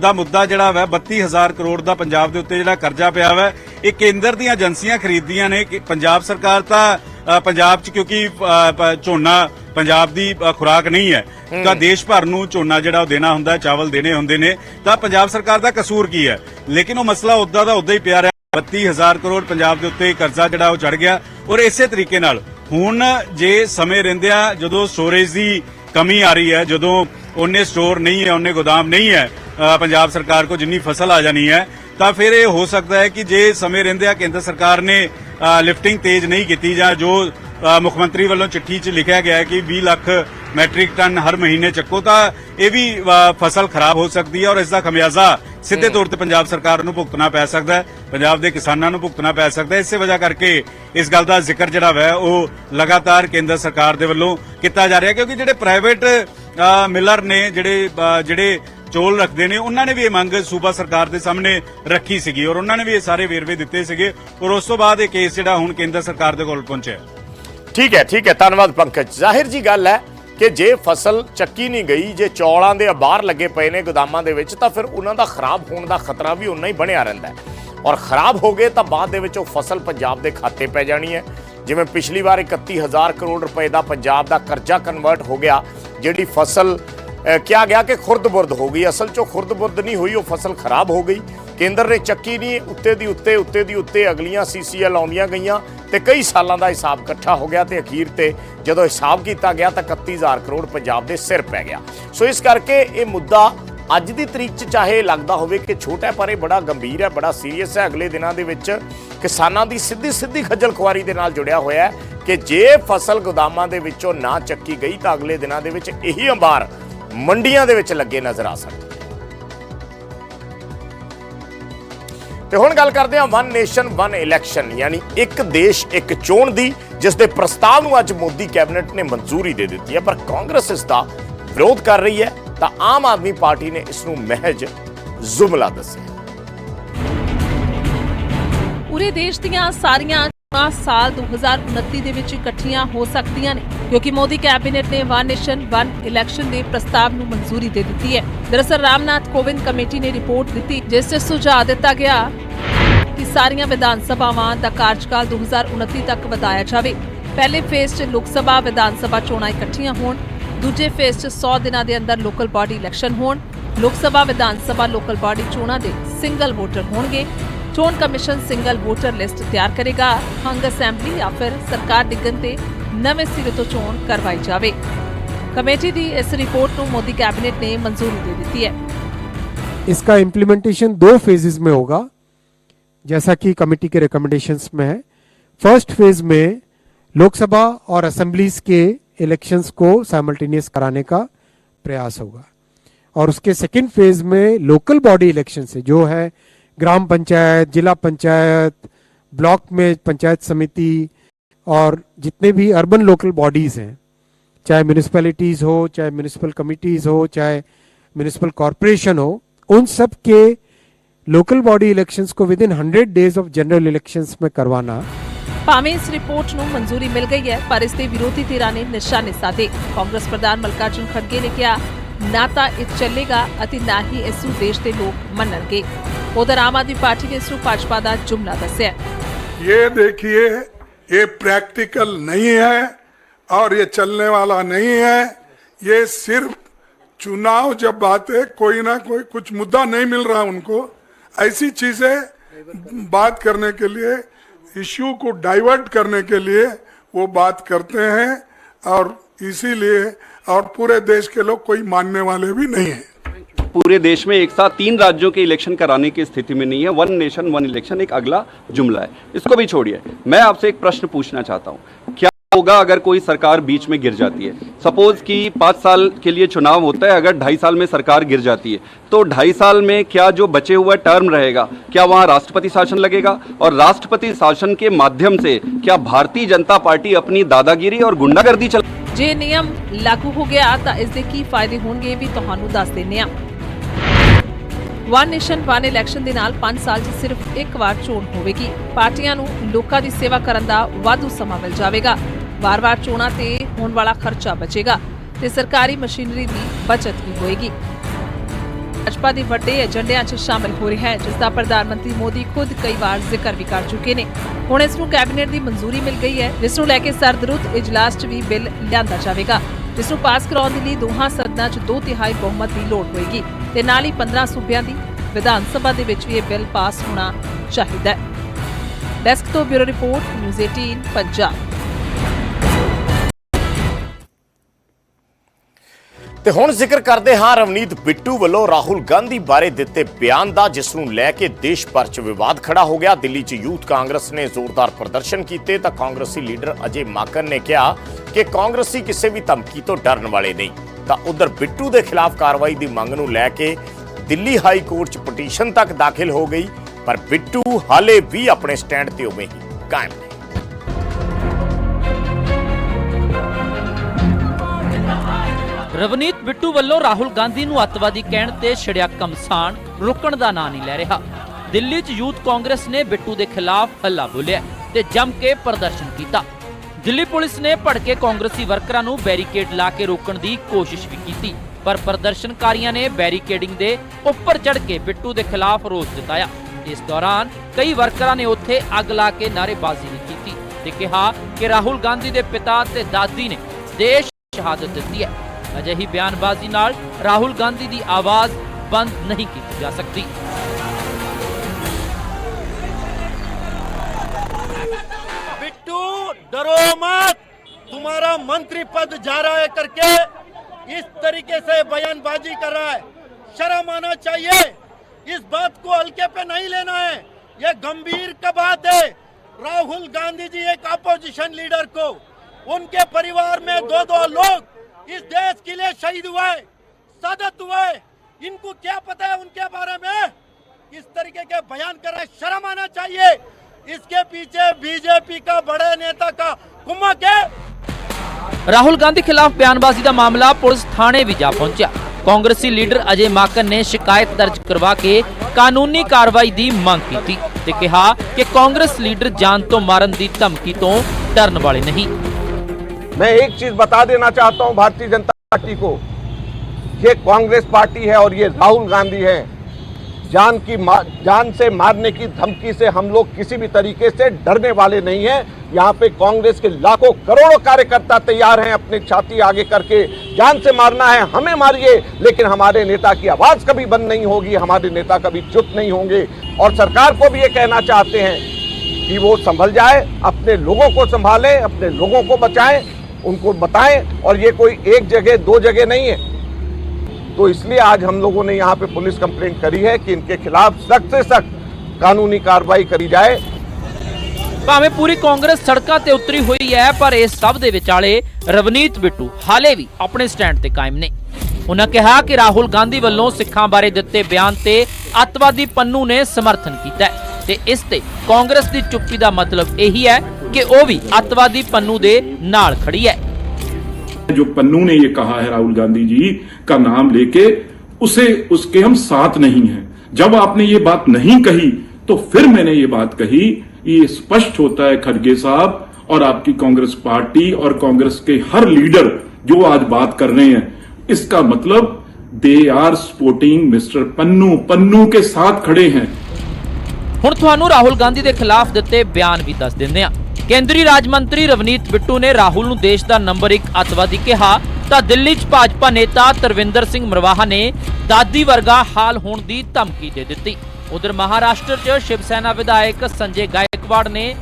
Speaker 2: ਦਾ ਮੁੱਦਾ ਜਿਹੜਾ ਵਾ 32000 ਕਰੋੜ ਦਾ ਪੰਜਾਬ ਦੇ ਉੱਤੇ ਜਿਹੜਾ ਕਰਜ਼ਾ ਪਿਆ ਵਾ ਇਹ ਕੇਂਦਰ ਦੀਆਂ ਏਜੰਸੀਆਂ ਖਰੀਦਦੀਆਂ ਨੇ ਕਿ ਪੰਜਾਬ ਸਰਕਾਰ ਤਾਂ ਪੰਜਾਬ 'ਚ ਕਿਉਂਕਿ ਝੋਨਾ ਪੰਜਾਬ ਦੀ ਖੁਰਾਕ ਨਹੀਂ ਹੈ। ਤਾਂ ਦੇਸ਼ ਭਰ ਨੂੰ ਝੋਨਾ ਜਿਹੜਾ ਉਹ ਦੇਣਾ ਹੁੰਦਾ ਹੈ, ਚਾਵਲ ਦੇਣੇ ਹੁੰਦੇ ਨੇ ਤਾਂ ਪੰਜਾਬ ਸਰਕਾਰ ਦਾ ਕਸੂਰ ਕੀ ਹੈ? ਲੇਕਿਨ ਉਹ ਮਸਲਾ ਉਦਾਂ ਦਾ ਉਦਾਂ ਹੀ ਪਿਆ ਰਿਹਾ 32000 ਕਰੋੜ ਪੰਜਾਬ ਦੇ ਉੱਤੇ ਕਰਜ਼ਾ ਜਿਹੜਾ ਉਹ ਚੜ ਗਿਆ ਔਰ ਇਸੇ ਤਰੀਕੇ ਨਾਲ ਹੁਣ ਜੇ ਸਮੇਂ ਰਹਿੰਦਿਆਂ ਜਦੋਂ ਸਟੋਰੇਜ ਦੀ ਕਮੀ ਆ ਰਹੀ ਹੈ ਜਦੋਂ ਉਹਨੇ ਸਟੋਰ ਨਹੀਂ ਹੈ ਉਹਨੇ ਗੋਦਾਮ ਨਹੀਂ ਹੈ ਪੰਜਾਬ ਸਰਕਾਰ ਕੋ ਜਿੰਨੀ ਫਸਲ ਆ ਜਾਣੀ ਹੈ ਤਾਂ ਫਿਰ ਇਹ ਹੋ ਸਕਦਾ ਹੈ ਕਿ ਜੇ ਸਮੇਂ ਰਹਿੰਦਿਆਂ ਕੇਂਦਰ ਸਰਕਾਰ ਨੇ ਲਿਫਟਿੰਗ ਤੇਜ਼ ਨਹੀਂ ਕੀਤੀ ਜਾਂ ਜੋ ਮੁੱਖ ਮੰਤਰੀ ਵੱਲੋਂ ਚਿੱਠੀ 'ਚ ਲਿਖਿਆ ਗਿਆ ਹੈ ਕਿ 20 ਲੱਖ ਮੈਟ੍ਰਿਕ ਟਨ ਹਰ ਮਹੀਨੇ ਚੱਕੋ ਤਾਂ ਇਹ ਵੀ ਫਸਲ ਖਰਾਬ ਹੋ ਸਕਦੀ ਹੈ ਔਰ ਇਸ ਦਾ ਖਮਿਆਜ਼ਾ ਸਿੱਧੇ ਤੌਰ ਤੇ ਪੰਜਾਬ ਸਰਕਾਰ ਨੂੰ ਭੁਗਤਣਾ ਪੈ ਸਕਦਾ ਹੈ ਪੰਜਾਬ ਦੇ ਕਿਸਾਨਾਂ ਨੂੰ ਭੁਗਤਣਾ ਪੈ ਸਕਦਾ ਹੈ। ਇਸੇ ਵਜ੍ਹਾ ਕਰਕੇ ਇਸ ਗੱਲ ਦਾ ਜ਼ਿਕਰ ਜਿਹੜਾ ਹੈ ਉਹ ਲਗਾਤਾਰ ਕੇਂਦਰ ਸਰਕਾਰ ਦੇ ਵੱਲੋਂ ਕੀਤਾ ਜਾ ਰਿਹਾ ਕਿਉਂਕਿ ਜਿਹੜੇ ਪ੍ਰਾਈਵੇਟ ਮਿਲਰ ਨੇ ਜਿਹੜੇ ਜਿਹੜੇ ਚੋਲ ਰੱਖਦੇ ਨੇ। ਉਹਨਾਂ ਨੇ ਵੀ ਇਹ ਮੰਗ ਸੂਬਾ ਸਰਕਾਰ ਦੇ ਸਾਹਮਣੇ ਰੱਖੀ ਸੀਗੀ ਔਰ ਉਹਨਾਂ ਨੇ ਵੀ ਇਹ ਸਾਰੇ ਵੇਰਵੇ ਦਿੱਤੇ ਸੀਗੇ ਔਰ ਉਸ ਤੋਂ ਬਾਅਦ ਇਹ ਕੇਸ ਜਿਹੜਾ ਹੁਣ ਕੇਂਦਰ ਸਰਕਾਰ ਦੇ ਕੋਲ ਪਹੁੰਚਿਆ
Speaker 1: ਠੀਕ ਹੈ ਠੀਕ ਹੈ। ਧੰਨਵਾਦ ਪੰਕਜ। ਜ਼ਾਹਿਰ ਜੀ ਗੱਲ ਹੈ ਕਿ ਜੇ ਫਸਲ ਚੱਕੀ ਨਹੀਂ ਗਈ, ਜੇ ਚੌਲਾਂ ਦੇ ਬਾਹਰ ਲੱਗੇ ਪਏ ਨੇ ਗੋਦਾਮਾਂ ਦੇ ਵਿੱਚ, ਤਾਂ ਫਿਰ ਉਹਨਾਂ ਦਾ ਖਰਾਬ ਹੋਣ ਦਾ ਖਤਰਾ ਵੀ ਉਨਾ ਹੀ ਬਣਿਆ ਰਹਿੰਦਾ ਹੈ। ਔਰ ਖਰਾਬ ਹੋ ਗਏ ਤਾਂ ਬਾਅਦ ਦੇ ਵਿੱਚ ਉਹ ਫਸਲ ਪੰਜਾਬ ਦੇ ਖਾਤੇ ਪੈ ਜਾਣੀ ਹੈ। ਜਿਵੇਂ ਪਿਛਲੀ ਵਾਰ 31000 ਕਰੋੜ ਰੁਪਏ ਦਾ ਪੰਜਾਬ ਦਾ ਕਰਜ਼ਾ ਕਨਵਰਟ ਹੋ ਗਿਆ, ਜਿਹੜੀ ਫਸਲ ਕਿਹਾ ਗਿਆ ਕਿ ਖੁਰਦ-ਬੁਰਦ ਹੋ ਗਈ। ਅਸਲ 'ਚੋਂ ਖੁਰਦ-ਬੁਰਦ ਨਹੀਂ ਹੋਈ, ਉਹ ਫਸਲ ਖਰਾਬ ਹੋ ਗਈ। ਕੇਂਦਰ ਨੇ ਚੱਕੀ ਨਹੀਂ, ਉੱਤੇ ਦੀ ਉੱਤੇ ਉੱਤੇ ਦੀ ਉੱਤੇ ਅਗਲੀਆਂ ਸੀਸੀਐਲ ਆਉਂਦੀਆਂ ਗਈਆਂ ਤੇ ਕਈ ਸਾਲਾਂ ਦਾ ਹਿਸਾਬ ਇਕੱਠਾ ਹੋ ਗਿਆ ਤੇ ਅਖੀਰ ਤੇ ਜਦੋਂ ਹਿਸਾਬ ਕੀਤਾ ਗਿਆ ਤਾਂ 31000 ਕਰੋੜ ਪੰਜਾਬ ਦੇ ਸਿਰ ਪੈ ਗਿਆ। ਸੋ ਇਸ ਕਰਕੇ ਇਹ ਮੁੱਦਾ ਅੱਜ ਦੀ ਤਰੀਕ 'ਚ ਚਾਹੇ ਲੱਗਦਾ ਹੋਵੇ ਕਿ ਛੋਟਾ ਪਰ ਇਹ ਬੜਾ ਗੰਭੀਰ ਹੈ, ਬੜਾ ਸੀਰੀਅਸ ਹੈ। ਅਗਲੇ ਦਿਨਾਂ ਦੇ ਵਿੱਚ ਕਿਸਾਨਾਂ ਦੀ ਸਿੱਧੀ ਸਿੱਧੀ ਖੱਜਲ ਖੁਆਰੀ ਦੇ ਨਾਲ ਜੁੜਿਆ ਹੋਇਆ ਹੈ ਕਿ ਜੇ ਫਸਲ ਗੋਦਾਮਾਂ ਦੇ ਵਿੱਚੋਂ ਨਾ ਚੱਕੀ ਗਈ ਤਾਂ ਅਗਲੇ ਦਿਨਾਂ ਦੇ ਵਿੱਚ ਇਹੀ ਅੰਬਾਰ ਮੰਡੀਆਂ ਦੇ ਵਿੱਚ ਲੱਗੇ ਨਜ਼ਰ ਆ ਸਕਦੇ। ਤੇ ਹੁਣ ਗੱਲ ਕਰਦੇ ਹਾਂ ਵਨ ਨੇਸ਼ਨ ਵਨ ਇਲੈਕਸ਼ਨ ਯਾਨੀ ਇੱਕ ਦੇਸ਼, ਇੱਕ ਚੋਣ ਦੀ, ਜਿਸ ਦੇ ਪ੍ਰਸਤਾਵ ਨੂੰ ਅੱਜ ਮੋਦੀ ਕੈਬਨਿਟ ਨੇ ਮਨਜ਼ੂਰੀ ਦੇ ਦਿੱਤੀ ਹੈ, ਪਰ ਕਾਂਗਰਸ ਇਸ ਦਾ ਵਿਰੋਧ ਕਰ ਰਹੀ ਹੈ, ਤਾਂ ਆਮ ਆਦਮੀ ਪਾਰਟੀ ਨੇ ਇਸ ਨੂੰ ਮਹਿਜ ਜ਼ੁਮਲਾ ਦੱਸਿਆ।
Speaker 3: ਪੂਰੇ ਦੇਸ਼ ਦੀਆਂ ਸਾਰੀਆਂ ਸਾਲ 2029 ਦੇ ਵਿੱਚ ਇਕੱਠੀਆਂ ਹੋ ਸਕਦੀਆਂ ਨੇ, ਕਿਉਂਕਿ ਮੋਦੀ ਕੈਬਨਿਟ ਨੇ ਵਨ ਨੇਸ਼ਨ ਵਨ ਇਲੈਕਸ਼ਨ ਦੇ ਪ੍ਰਸਤਾਵ ਨੂੰ ਮਨਜ਼ੂਰੀ ਦੇ ਦਿੱਤੀ ਹੈ। ਦਰਅਸਲ ਰਾਮਨਾਥ ਕੋਵਿੰਦ ਕਮੇਟੀ ਨੇ ਰਿਪੋਰਟ ਦਿੱਤੀ, ਜਿਸ 'ਚ ਸੁਝਾਅ ਦਿੱਤਾ ਗਿਆ ਕਿ ਸਾਰੀਆਂ ਵਿਧਾਨ ਸਭਾਵਾਂ ਦਾ ਕਾਰਜਕਾਲ 2029 ਤੱਕ ਵਧਾਇਆ ਜਾਵੇ। ਪਹਿਲੇ ਫੇਸ 'ਚ ਲੋਕ ਸਭਾ, ਵਿਧਾਨ ਸਭਾ ਚੋਣਾਂ ਇਕੱਠੀਆਂ ਹੋਣ, ਦੂਜੇ ਫੇਸ 'ਚ 100 ਦਿਨਾਂ ਦੇ ਅੰਦਰ ਲੋਕਲ ਬਾਡੀ ਇਲੈਕਸ਼ਨ ਹੋਣ, ਲੋਕ ਸਭਾ, ਵਿਧਾਨ ਸਭਾ, ਲੋਕਲ ਬਾਡੀ ਚੋਣਾਂ ਦੇ ਸਿੰਗਲ ਵੋਟਰ ਹੋਣਗੇ। चोन कमीशन सिंगल वोटर लिस्ट तैयार करेगा। हंग असेंबली या फिर सरकार डिगन ਤੇ नवे सिरे तो चोन करवाई जाए कमेटी की इस रिपोर्ट ਨੂੰ ਮੋਦੀ ਕੈਬਨਿਟ ਨੇ ਮਨਜ਼ੂਰੀ ਦੇ ਦਿੱਤੀ ਹੈ
Speaker 4: इसका इम्प्लीमेंटेशन दो फेजेस में होगा, जैसा कि कमेटी के रिकमेंडेशंस में है। फ़र्स्ट फ़ेज़ में लोकसभा और असेंबलीज के इलेक्शंस को साइमल्टेनियस कराने का प्रयास होगा। और उसके सेकेंड फ़ेज़ में लोकल बॉडी इलेक्शन से, जो है ग्राम पंचायत जिला पंचायत ब्लॉक में पंचायत समिति और जितने भी अर्बन लोकल बॉडीज हैं चाहे म्यूनिसपैलिटीज हो चाहे म्यूनिसिपल कमिटीज हो चाहे म्यूनिसिपल कॉरपोरेशन हो उन सब के लोकल बॉडी इलेक्शंस को within hundred days of general elections में करवाना
Speaker 3: ਭਾਵੇਂ ਇਸ ਰਿਪੋਰਟ ਨੂੰ ਮਨਜ਼ੂਰੀ ਮਿਲ ਗਈ ਹੈ ਪਰ ਇਸ ਦੇ ਵਿਰੋਧੀ ਧਿਰਾਂ ਨੇ ਨਿਸ਼ਾਨੇ ਸਾਧੇ ਕਾਂਗਰਸ ਪ੍ਰਧਾਨ ਮਲਕਾਰਜੁਨ ਖੜਗੇ ਨੇ ਕਿਹਾ ਨਾ ਤਾਂ ਇਹ ਚੱਲੇਗਾ ਅਤੇ ਨਾ ਹੀ ਇਸ ਨੂੰ ਦੇਸ਼ ਦੇ ਲੋਕ ਮੰਨਣਗੇ ਉਧਰ ਆਮ ਆਦਮੀ ਪਾਰਟੀ ਨੇ ਇਸ ਨੂੰ ਭਾਜਪਾ ਦਾ ਜੁਮਲਾ ਦੱਸਿਆ
Speaker 5: ये देखिए ये प्रैक्टिकल नहीं है और ये चलने वाला नहीं है ये सिर्फ चुनाव जब आते कोई ना कोई कुछ मुद्दा नहीं मिल रहा उनको ऐसी चीजें बात करने के लिए इश्यू को डाइवर्ट करने के लिए वो बात करते हैं और इसीलिए और पूरे देश के लोग कोई मानने वाले भी नहीं है।
Speaker 6: पूरे देश में एक साथ तीन राज्यों के इलेक्शन कराने की स्थिति में नहीं है। वन नेशन वन इलेक्शन एक अगला जुमला है। इसको भी छोड़िए। मैं आपसे एक प्रश्न पूछना चाहता हूँ। क्या होगा अगर कोई सरकार बीच में गिर जाती है? सपोज़ कि पाँच साल के लिए चुनाव होता है, अगर ढाई साल में सरकार गिर जाती है तो ढाई साल में क्या जो बचे हुआ टर्म रहेगा, क्या वहाँ राष्ट्रपति शासन लगेगा? और राष्ट्रपति शासन के माध्यम से क्या भारतीय जनता पार्टी अपनी दादागिरी और गुंडागर्दी चला
Speaker 3: ਜੇ ਨਿਯਮ ਲਾਗੂ ਹੋ ਗਿਆ ਤਾਂ ਇਸ ਦੇ ਕੀ ਫਾਇਦੇ ਹੋਣਗੇ ਵੀ ਤੁਹਾਨੂੰ ਦੱਸ ਦਿੰਨੇ ਆ ਵਨ ਨੇਸ਼ਨ ਵਨ ਇਲੈਕਸ਼ਨ ਦੇ ਨਾਲ 5 ਸਾਲ 'ਚ ਸਿਰਫ ਇੱਕ ਵਾਰ ਚੋਣ ਹੋਵੇਗੀ। ਪਾਰਟੀਆਂ ਨੂੰ ਲੋਕਾਂ ਦੀ ਸੇਵਾ ਕਰਨ ਦਾ ਵਾਧੂ ਸਮਾਂ ਮਿਲ ਜਾਵੇਗਾ। ਵਾਰ-ਵਾਰ ਚੋਣਾਂ ਤੇ ਹੋਣ ਵਾਲਾ ਖਰਚਾ ਬਚੇਗਾ ਤੇ ਸਰਕਾਰੀ ਮਸ਼ੀਨਰੀ ਦੀ ਬਚਤ ਵੀ ਹੋਏਗੀ। ਭਾਜਪਾ ਦੇ ਵੱਡੇ ਏਜੰਡਿਆਂ 'ਚ ਸ਼ਾਮਲ ਹੋ ਰਿਹਾ ਹੈ, ਜਿਸ ਦਾ ਪ੍ਰਧਾਨ ਮੰਤਰੀ ਮੋਦੀ ਖੁਦ ਕਈ ਵਾਰ ਜ਼ਿਕਰ ਵੀ ਕਰ ਚੁੱਕੇ ਨੇ। ਹੁਣ ਇਸ ਨੂੰ ਕੈਬਨਿਟ ਦੀ ਮਨਜ਼ੂਰੀ ਮਿਲ ਗਈ ਹੈ, ਜਿਸ ਨੂੰ ਲੈ ਕੇ ਸਰਦਰੁੱਤ ਇਜਲਾਸ 'ਚ ਵੀ ਬਿੱਲ ਲਿਆਂਦਾ ਜਾਵੇਗਾ। ਜਿਸ ਨੂੰ ਪਾਸ ਕਰਾਉਣ ਦੇ ਲਈ ਦੋਹਾਂ ਸਦਨਾਂ 'ਚ ਦੋ ਤਿਹਾਈ ਬਹੁਮਤ ਦੀ ਲੋੜ ਹੋਏਗੀ ਤੇ ਨਾਲ ਹੀ 15 ਸੂਬਿਆਂ ਦੀ ਵਿਧਾਨ ਸਭਾ ਦੇ ਵਿੱਚ ਵੀ ਇਹ ਬਿੱਲ ਪਾਸ ਹੋਣਾ ਚਾਹੀਦਾ ਹੈ। ਡੈਸਕ ਤੋਂ ਬਿਊਰੋ ਰਿਪੋਰਟ, ਨਿਊਜ਼ 18 ਪੰਜਾਬ।
Speaker 1: ਤੇ ਹੁਣ ਜ਼ਿਕਰ ਕਰਦੇ ਹਾਂ ਰਵਨੀਤ ਬਿੱਟੂ ਵੱਲੋਂ ਰਾਹੁਲ ਗਾਂਧੀ ਬਾਰੇ ਦਿੱਤੇ ਬਿਆਨ ਦਾ, ਜਿਸ ਨੂੰ ਲੈ ਕੇ ਦੇਸ਼ ਭਰ 'ਚ ਵਿਵਾਦ ਖੜਾ ਹੋ ਗਿਆ। ਦਿੱਲੀ 'ਚ ਯੂਥ ਕਾਂਗਰਸ ਨੇ ਜ਼ੋਰਦਾਰ ਪ੍ਰਦਰਸ਼ਨ ਕੀਤੇ ਤਾਂ ਕਾਂਗਰਸੀ ਲੀਡਰ ਅਜੇ ਮਾਕਨ ਨੇ ਕਿਹਾ ਕਿ ਕਾਂਗਰਸੀ ਕਿਸੇ ਵੀ ਧਮਕੀ ਤੋਂ ਡਰਨ ਵਾਲੇ ਨਹੀਂ। ਤਾਂ ਉਧਰ ਬਿੱਟੂ ਦੇ ਖਿਲਾਫ ਕਾਰਵਾਈ ਦੀ ਮੰਗ ਨੂੰ ਲੈ ਕੇ ਦਿੱਲੀ ਹਾਈ ਕੋਰਟ 'ਚ ਪਟੀਸ਼ਨ ਤੱਕ ਦਾਖਲ ਹੋ ਗਈ, ਪਰ ਬਿੱਟੂ ਹਾਲੇ ਵੀ ਆਪਣੇ ਸਟੈਂਡ ਤੇ ਉਵੇਂ ਹੀ ਕਾਇਮ ਨੇ।
Speaker 7: ਰਵਨੀਤ ਬਿੱਟੂ ਵੱਲੋਂ ਰਾਹੁਲ ਗਾਂਧੀ ਨੂੰ ਅੱਤਵਾਦੀ ਕਹਿਣ ਤੇ ਛੜਿਆ ਕਮਸਾਨ, ਰੁਕਣ ਦਾ ਨਾਂ ਨਹੀਂ ਲੈ ਰਿਹਾ। ਦਿੱਲੀ 'ਚ ਯੂਥ ਕਾਂਗਰਸ ਨੇ ਬਿੱਟੂ ਦੇ ਖਿਲਾਫ ਹੱਲਾ ਬੋਲਿਆ ਤੇ ਜੰਮ ਕੇ ਪ੍ਰਦਰਸ਼ਨ ਕੀਤਾ। ਦਿੱਲੀ ਪੁਲਿਸ ਨੇ ਭੜਕੇ ਕਾਂਗਰਸੀ ਵਰਕਰਾਂ ਨੂੰ ਬੈਰੀਕੇਡ ਲਾ ਕੇ ਰੋਕਣ ਦੀ ਕੋਸ਼ਿਸ਼ ਵੀ ਕੀਤੀ, ਪਰ ਪ੍ਰਦਰਸ਼ਨਕਾਰੀਆਂ ਨੇ ਬੈਰੀਕੇਡਿੰਗ ਦੇ ਉੱਪਰ ਚੜ ਕੇ ਬਿੱਟੂ ਦੇ ਖਿਲਾਫ ਰੋਸ ਜਤਾਇਆ। ਇਸ ਦੌਰਾਨ ਕਈ ਵਰਕਰਾਂ ਨੇ ਉੱਥੇ ਅੱਗ ਲਾ ਕੇ ਨਾਅਰੇਬਾਜ਼ੀ ਵੀ ਕੀਤੀ ਤੇ ਕਿਹਾ ਕਿ ਰਾਹੁਲ ਗਾਂਧੀ ਦੇ ਪਿਤਾ ਤੇ ਦਾਦੀ ਨੇ ਦੇਸ਼ ਸ਼ਹਾਦਤ ਦਿੱਤੀ ਹੈ। ਅਜਿਹੀ ਬਿਆਨਬਾਜ਼ੀ ਨਾਲ ਰਾਹੁਲ ਗਾਂਧੀ ਦੀ ਆਵਾਜ਼ ਬੰਦ ਨਹੀਂ ਕੀਤੀ ਜਾ ਸਕਦੀ
Speaker 8: बिट्टू डरो मत तुम्हारा मंत्री पद जा रहा है करके इस तरीके से बयानबाजी कर रहा है शर्म आना चाहिए इस बात को हल्के पे नहीं लेना है ये गंभीर का बात है राहुल गांधी जी एक अपोजिशन लीडर को उनके परिवार में दो दो लोग इस देश के लिए शहीद हुए सादत हुए इनको क्या पता है उनके बारे में किस तरीके के बयान कर रहे हैं शर्म आना चाहिए इसके पीछे बीजेपी का बड़े नेता का कुमक है
Speaker 7: ਰਾਹੁਲ ਗਾਂਧੀ ਖਿਲਾਫ ਬਿਆਨਬਾਜ਼ੀ ਦਾ ਮਾਮਲਾ ਪੁਲਿਸ ਥਾਣੇ ਵੀ ਜਾ ਪਹੁੰਚਿਆ ਕਾਂਗਰਸੀ ਲੀਡਰ ਅਜੇ ਮਾਕਨ ਨੇ ਸ਼ਿਕਾਇਤ ਦਰਜ ਕਰਵਾ ਕੇ ਕਾਨੂੰਨੀ ਕਾਰਵਾਈ ਦੀ ਮੰਗ ਕੀਤੀ ਤੇ ਕਿਹਾ ਕਿ ਕਾਂਗਰਸ ਲੀਡਰ ਜਾਨ ਤੋਂ ਮਾਰਨ ਦੀ ਧਮਕੀ ਤੋਂ ਡਰਨ ਵਾਲੇ ਨਹੀਂ
Speaker 9: मैं एक चीज़ बता देना चाहता हूँ भारतीय जनता पार्टी को ये कांग्रेस पार्टी है और ये राहुल गांधी है। जान की जान से मारने की धमकी से हम लोग किसी भी तरीके से डरने वाले नहीं हैं। यहाँ पे कांग्रेस के लाखों करोड़ों कार्यकर्ता तैयार हैं अपने छाती आगे करके। जान से मारना है, हमें मारिए, लेकिन हमारे नेता की आवाज़ कभी बंद नहीं होगी, हमारे नेता कभी चुप नहीं होंगे। और सरकार को भी ये कहना चाहते हैं कि वो संभल जाए, अपने लोगों को संभालें, अपने लोगों को बचाएँ उनको बताएं और ये कोई एक जगह दो जगह नहीं है तो इसलिए आज हम लोगों ने यहाँ पे पुलिस कंप्लेंट करी है कि इनके खिलाफ सख्त से सख्त कानूनी कार्रवाई करी जाए
Speaker 7: ਭਾਵੇਂ ਪੂਰੀ ਕਾਂਗਰਸ ਸੜਕਾਂ ਤੇ ਉਤਰੀ ਹੋਈ ਹੈ ਪਰ ਇਸ ਸਭ ਦੇ ਵਿਚਾਲੇ ਰਵਨੀਤ ਬਿੱਟੂ ਹਾਲੇ ਵੀ ਆਪਣੇ ਸਟੈਂਡ ਤੇ ਕਾਇਮ ਨੇ ਉਹਨਾਂ ਕਿਹਾ ਕਿ ਰਾਹੁਲ ਗਾਂਧੀ ਵੱਲੋਂ ਸਿੱਖਾਂ ਬਾਰੇ ਦਿੱਤੇ ਬਿਆਨ ਤੇ ਅੱਤਵਾਦੀ ਪੰਨੂ ਨੇ ਸਮਰਥਨ ਕੀਤਾ ਹੈ ਤੇ ਇਸ ਤੇ ਕਾਂਗਰਸ ਦੀ ਚੁੱਪੀ ਦਾ ਮਤਲਬ ਇਹੀ ਹੈ ਕਿ ਉਹ ਵੀ ਅੱਤਵਾਦੀ ਪੰਨੂ ਦੇ ਨਾਲ ਖੜੀ ਹੈ
Speaker 10: जो पन्नू ने ये कहा है राहुल गांधी जी का नाम लेके उसे उसके हम साथ नहीं हैं जब आपने ये बात नहीं कही तो फिर मैंने ये बात कही ये स्पष्ट होता है खड़गे साहब और आपकी कांग्रेस पार्टी और कांग्रेस के हर लीडर जो आज बात कर रहे हैं इसका मतलब they are supporting mister Pannu Pannu के साथ खड़े हैं
Speaker 7: ਹੁਣ ਤੁਹਾਨੂੰ ਰਾਹੁਲ ਗਾਂਧੀ ਦੇ ਖਿਲਾਫ ਦਿੱਤੇ ਬਿਆਨ ਵੀ ਦੱਸ ਦਿੰਦੇ ਹਾਂ ਕੇਂਦਰੀ ਰਾਜ ਮੰਤਰੀ ਰਵਨੀਤ ਬਿੱਟੂ ਨੇ ਰਾਹੁਲ ਨੂੰ ਦੇਸ਼ ਦਾ ਨੰਬਰ 1 ਅੱਤਵਾਦੀ ਕਿਹਾ, ਤਾਂ ਦਿੱਲੀ 'ਚ ਭਾਜਪਾ ਨੇਤਾ ਤਰਵਿੰਦਰ ਸਿੰਘ ਮਰਵਾਹਾ ਨੇ ਦਾਦੀ ਵਰਗਾ ਹਾਲ ਹੋਣ ਦੀ ਧਮਕੀ ਦੇ ਦਿੱਤੀ। ਉਧਰ ਮਹਾਰਾਸ਼ਟਰ 'ਚ ਸ਼ਿਵ ਸੈਨਾ ਵਿਧਾਇਕ ਸੰਜੇ ਗਾਇਕਵਾੜ ਨੇ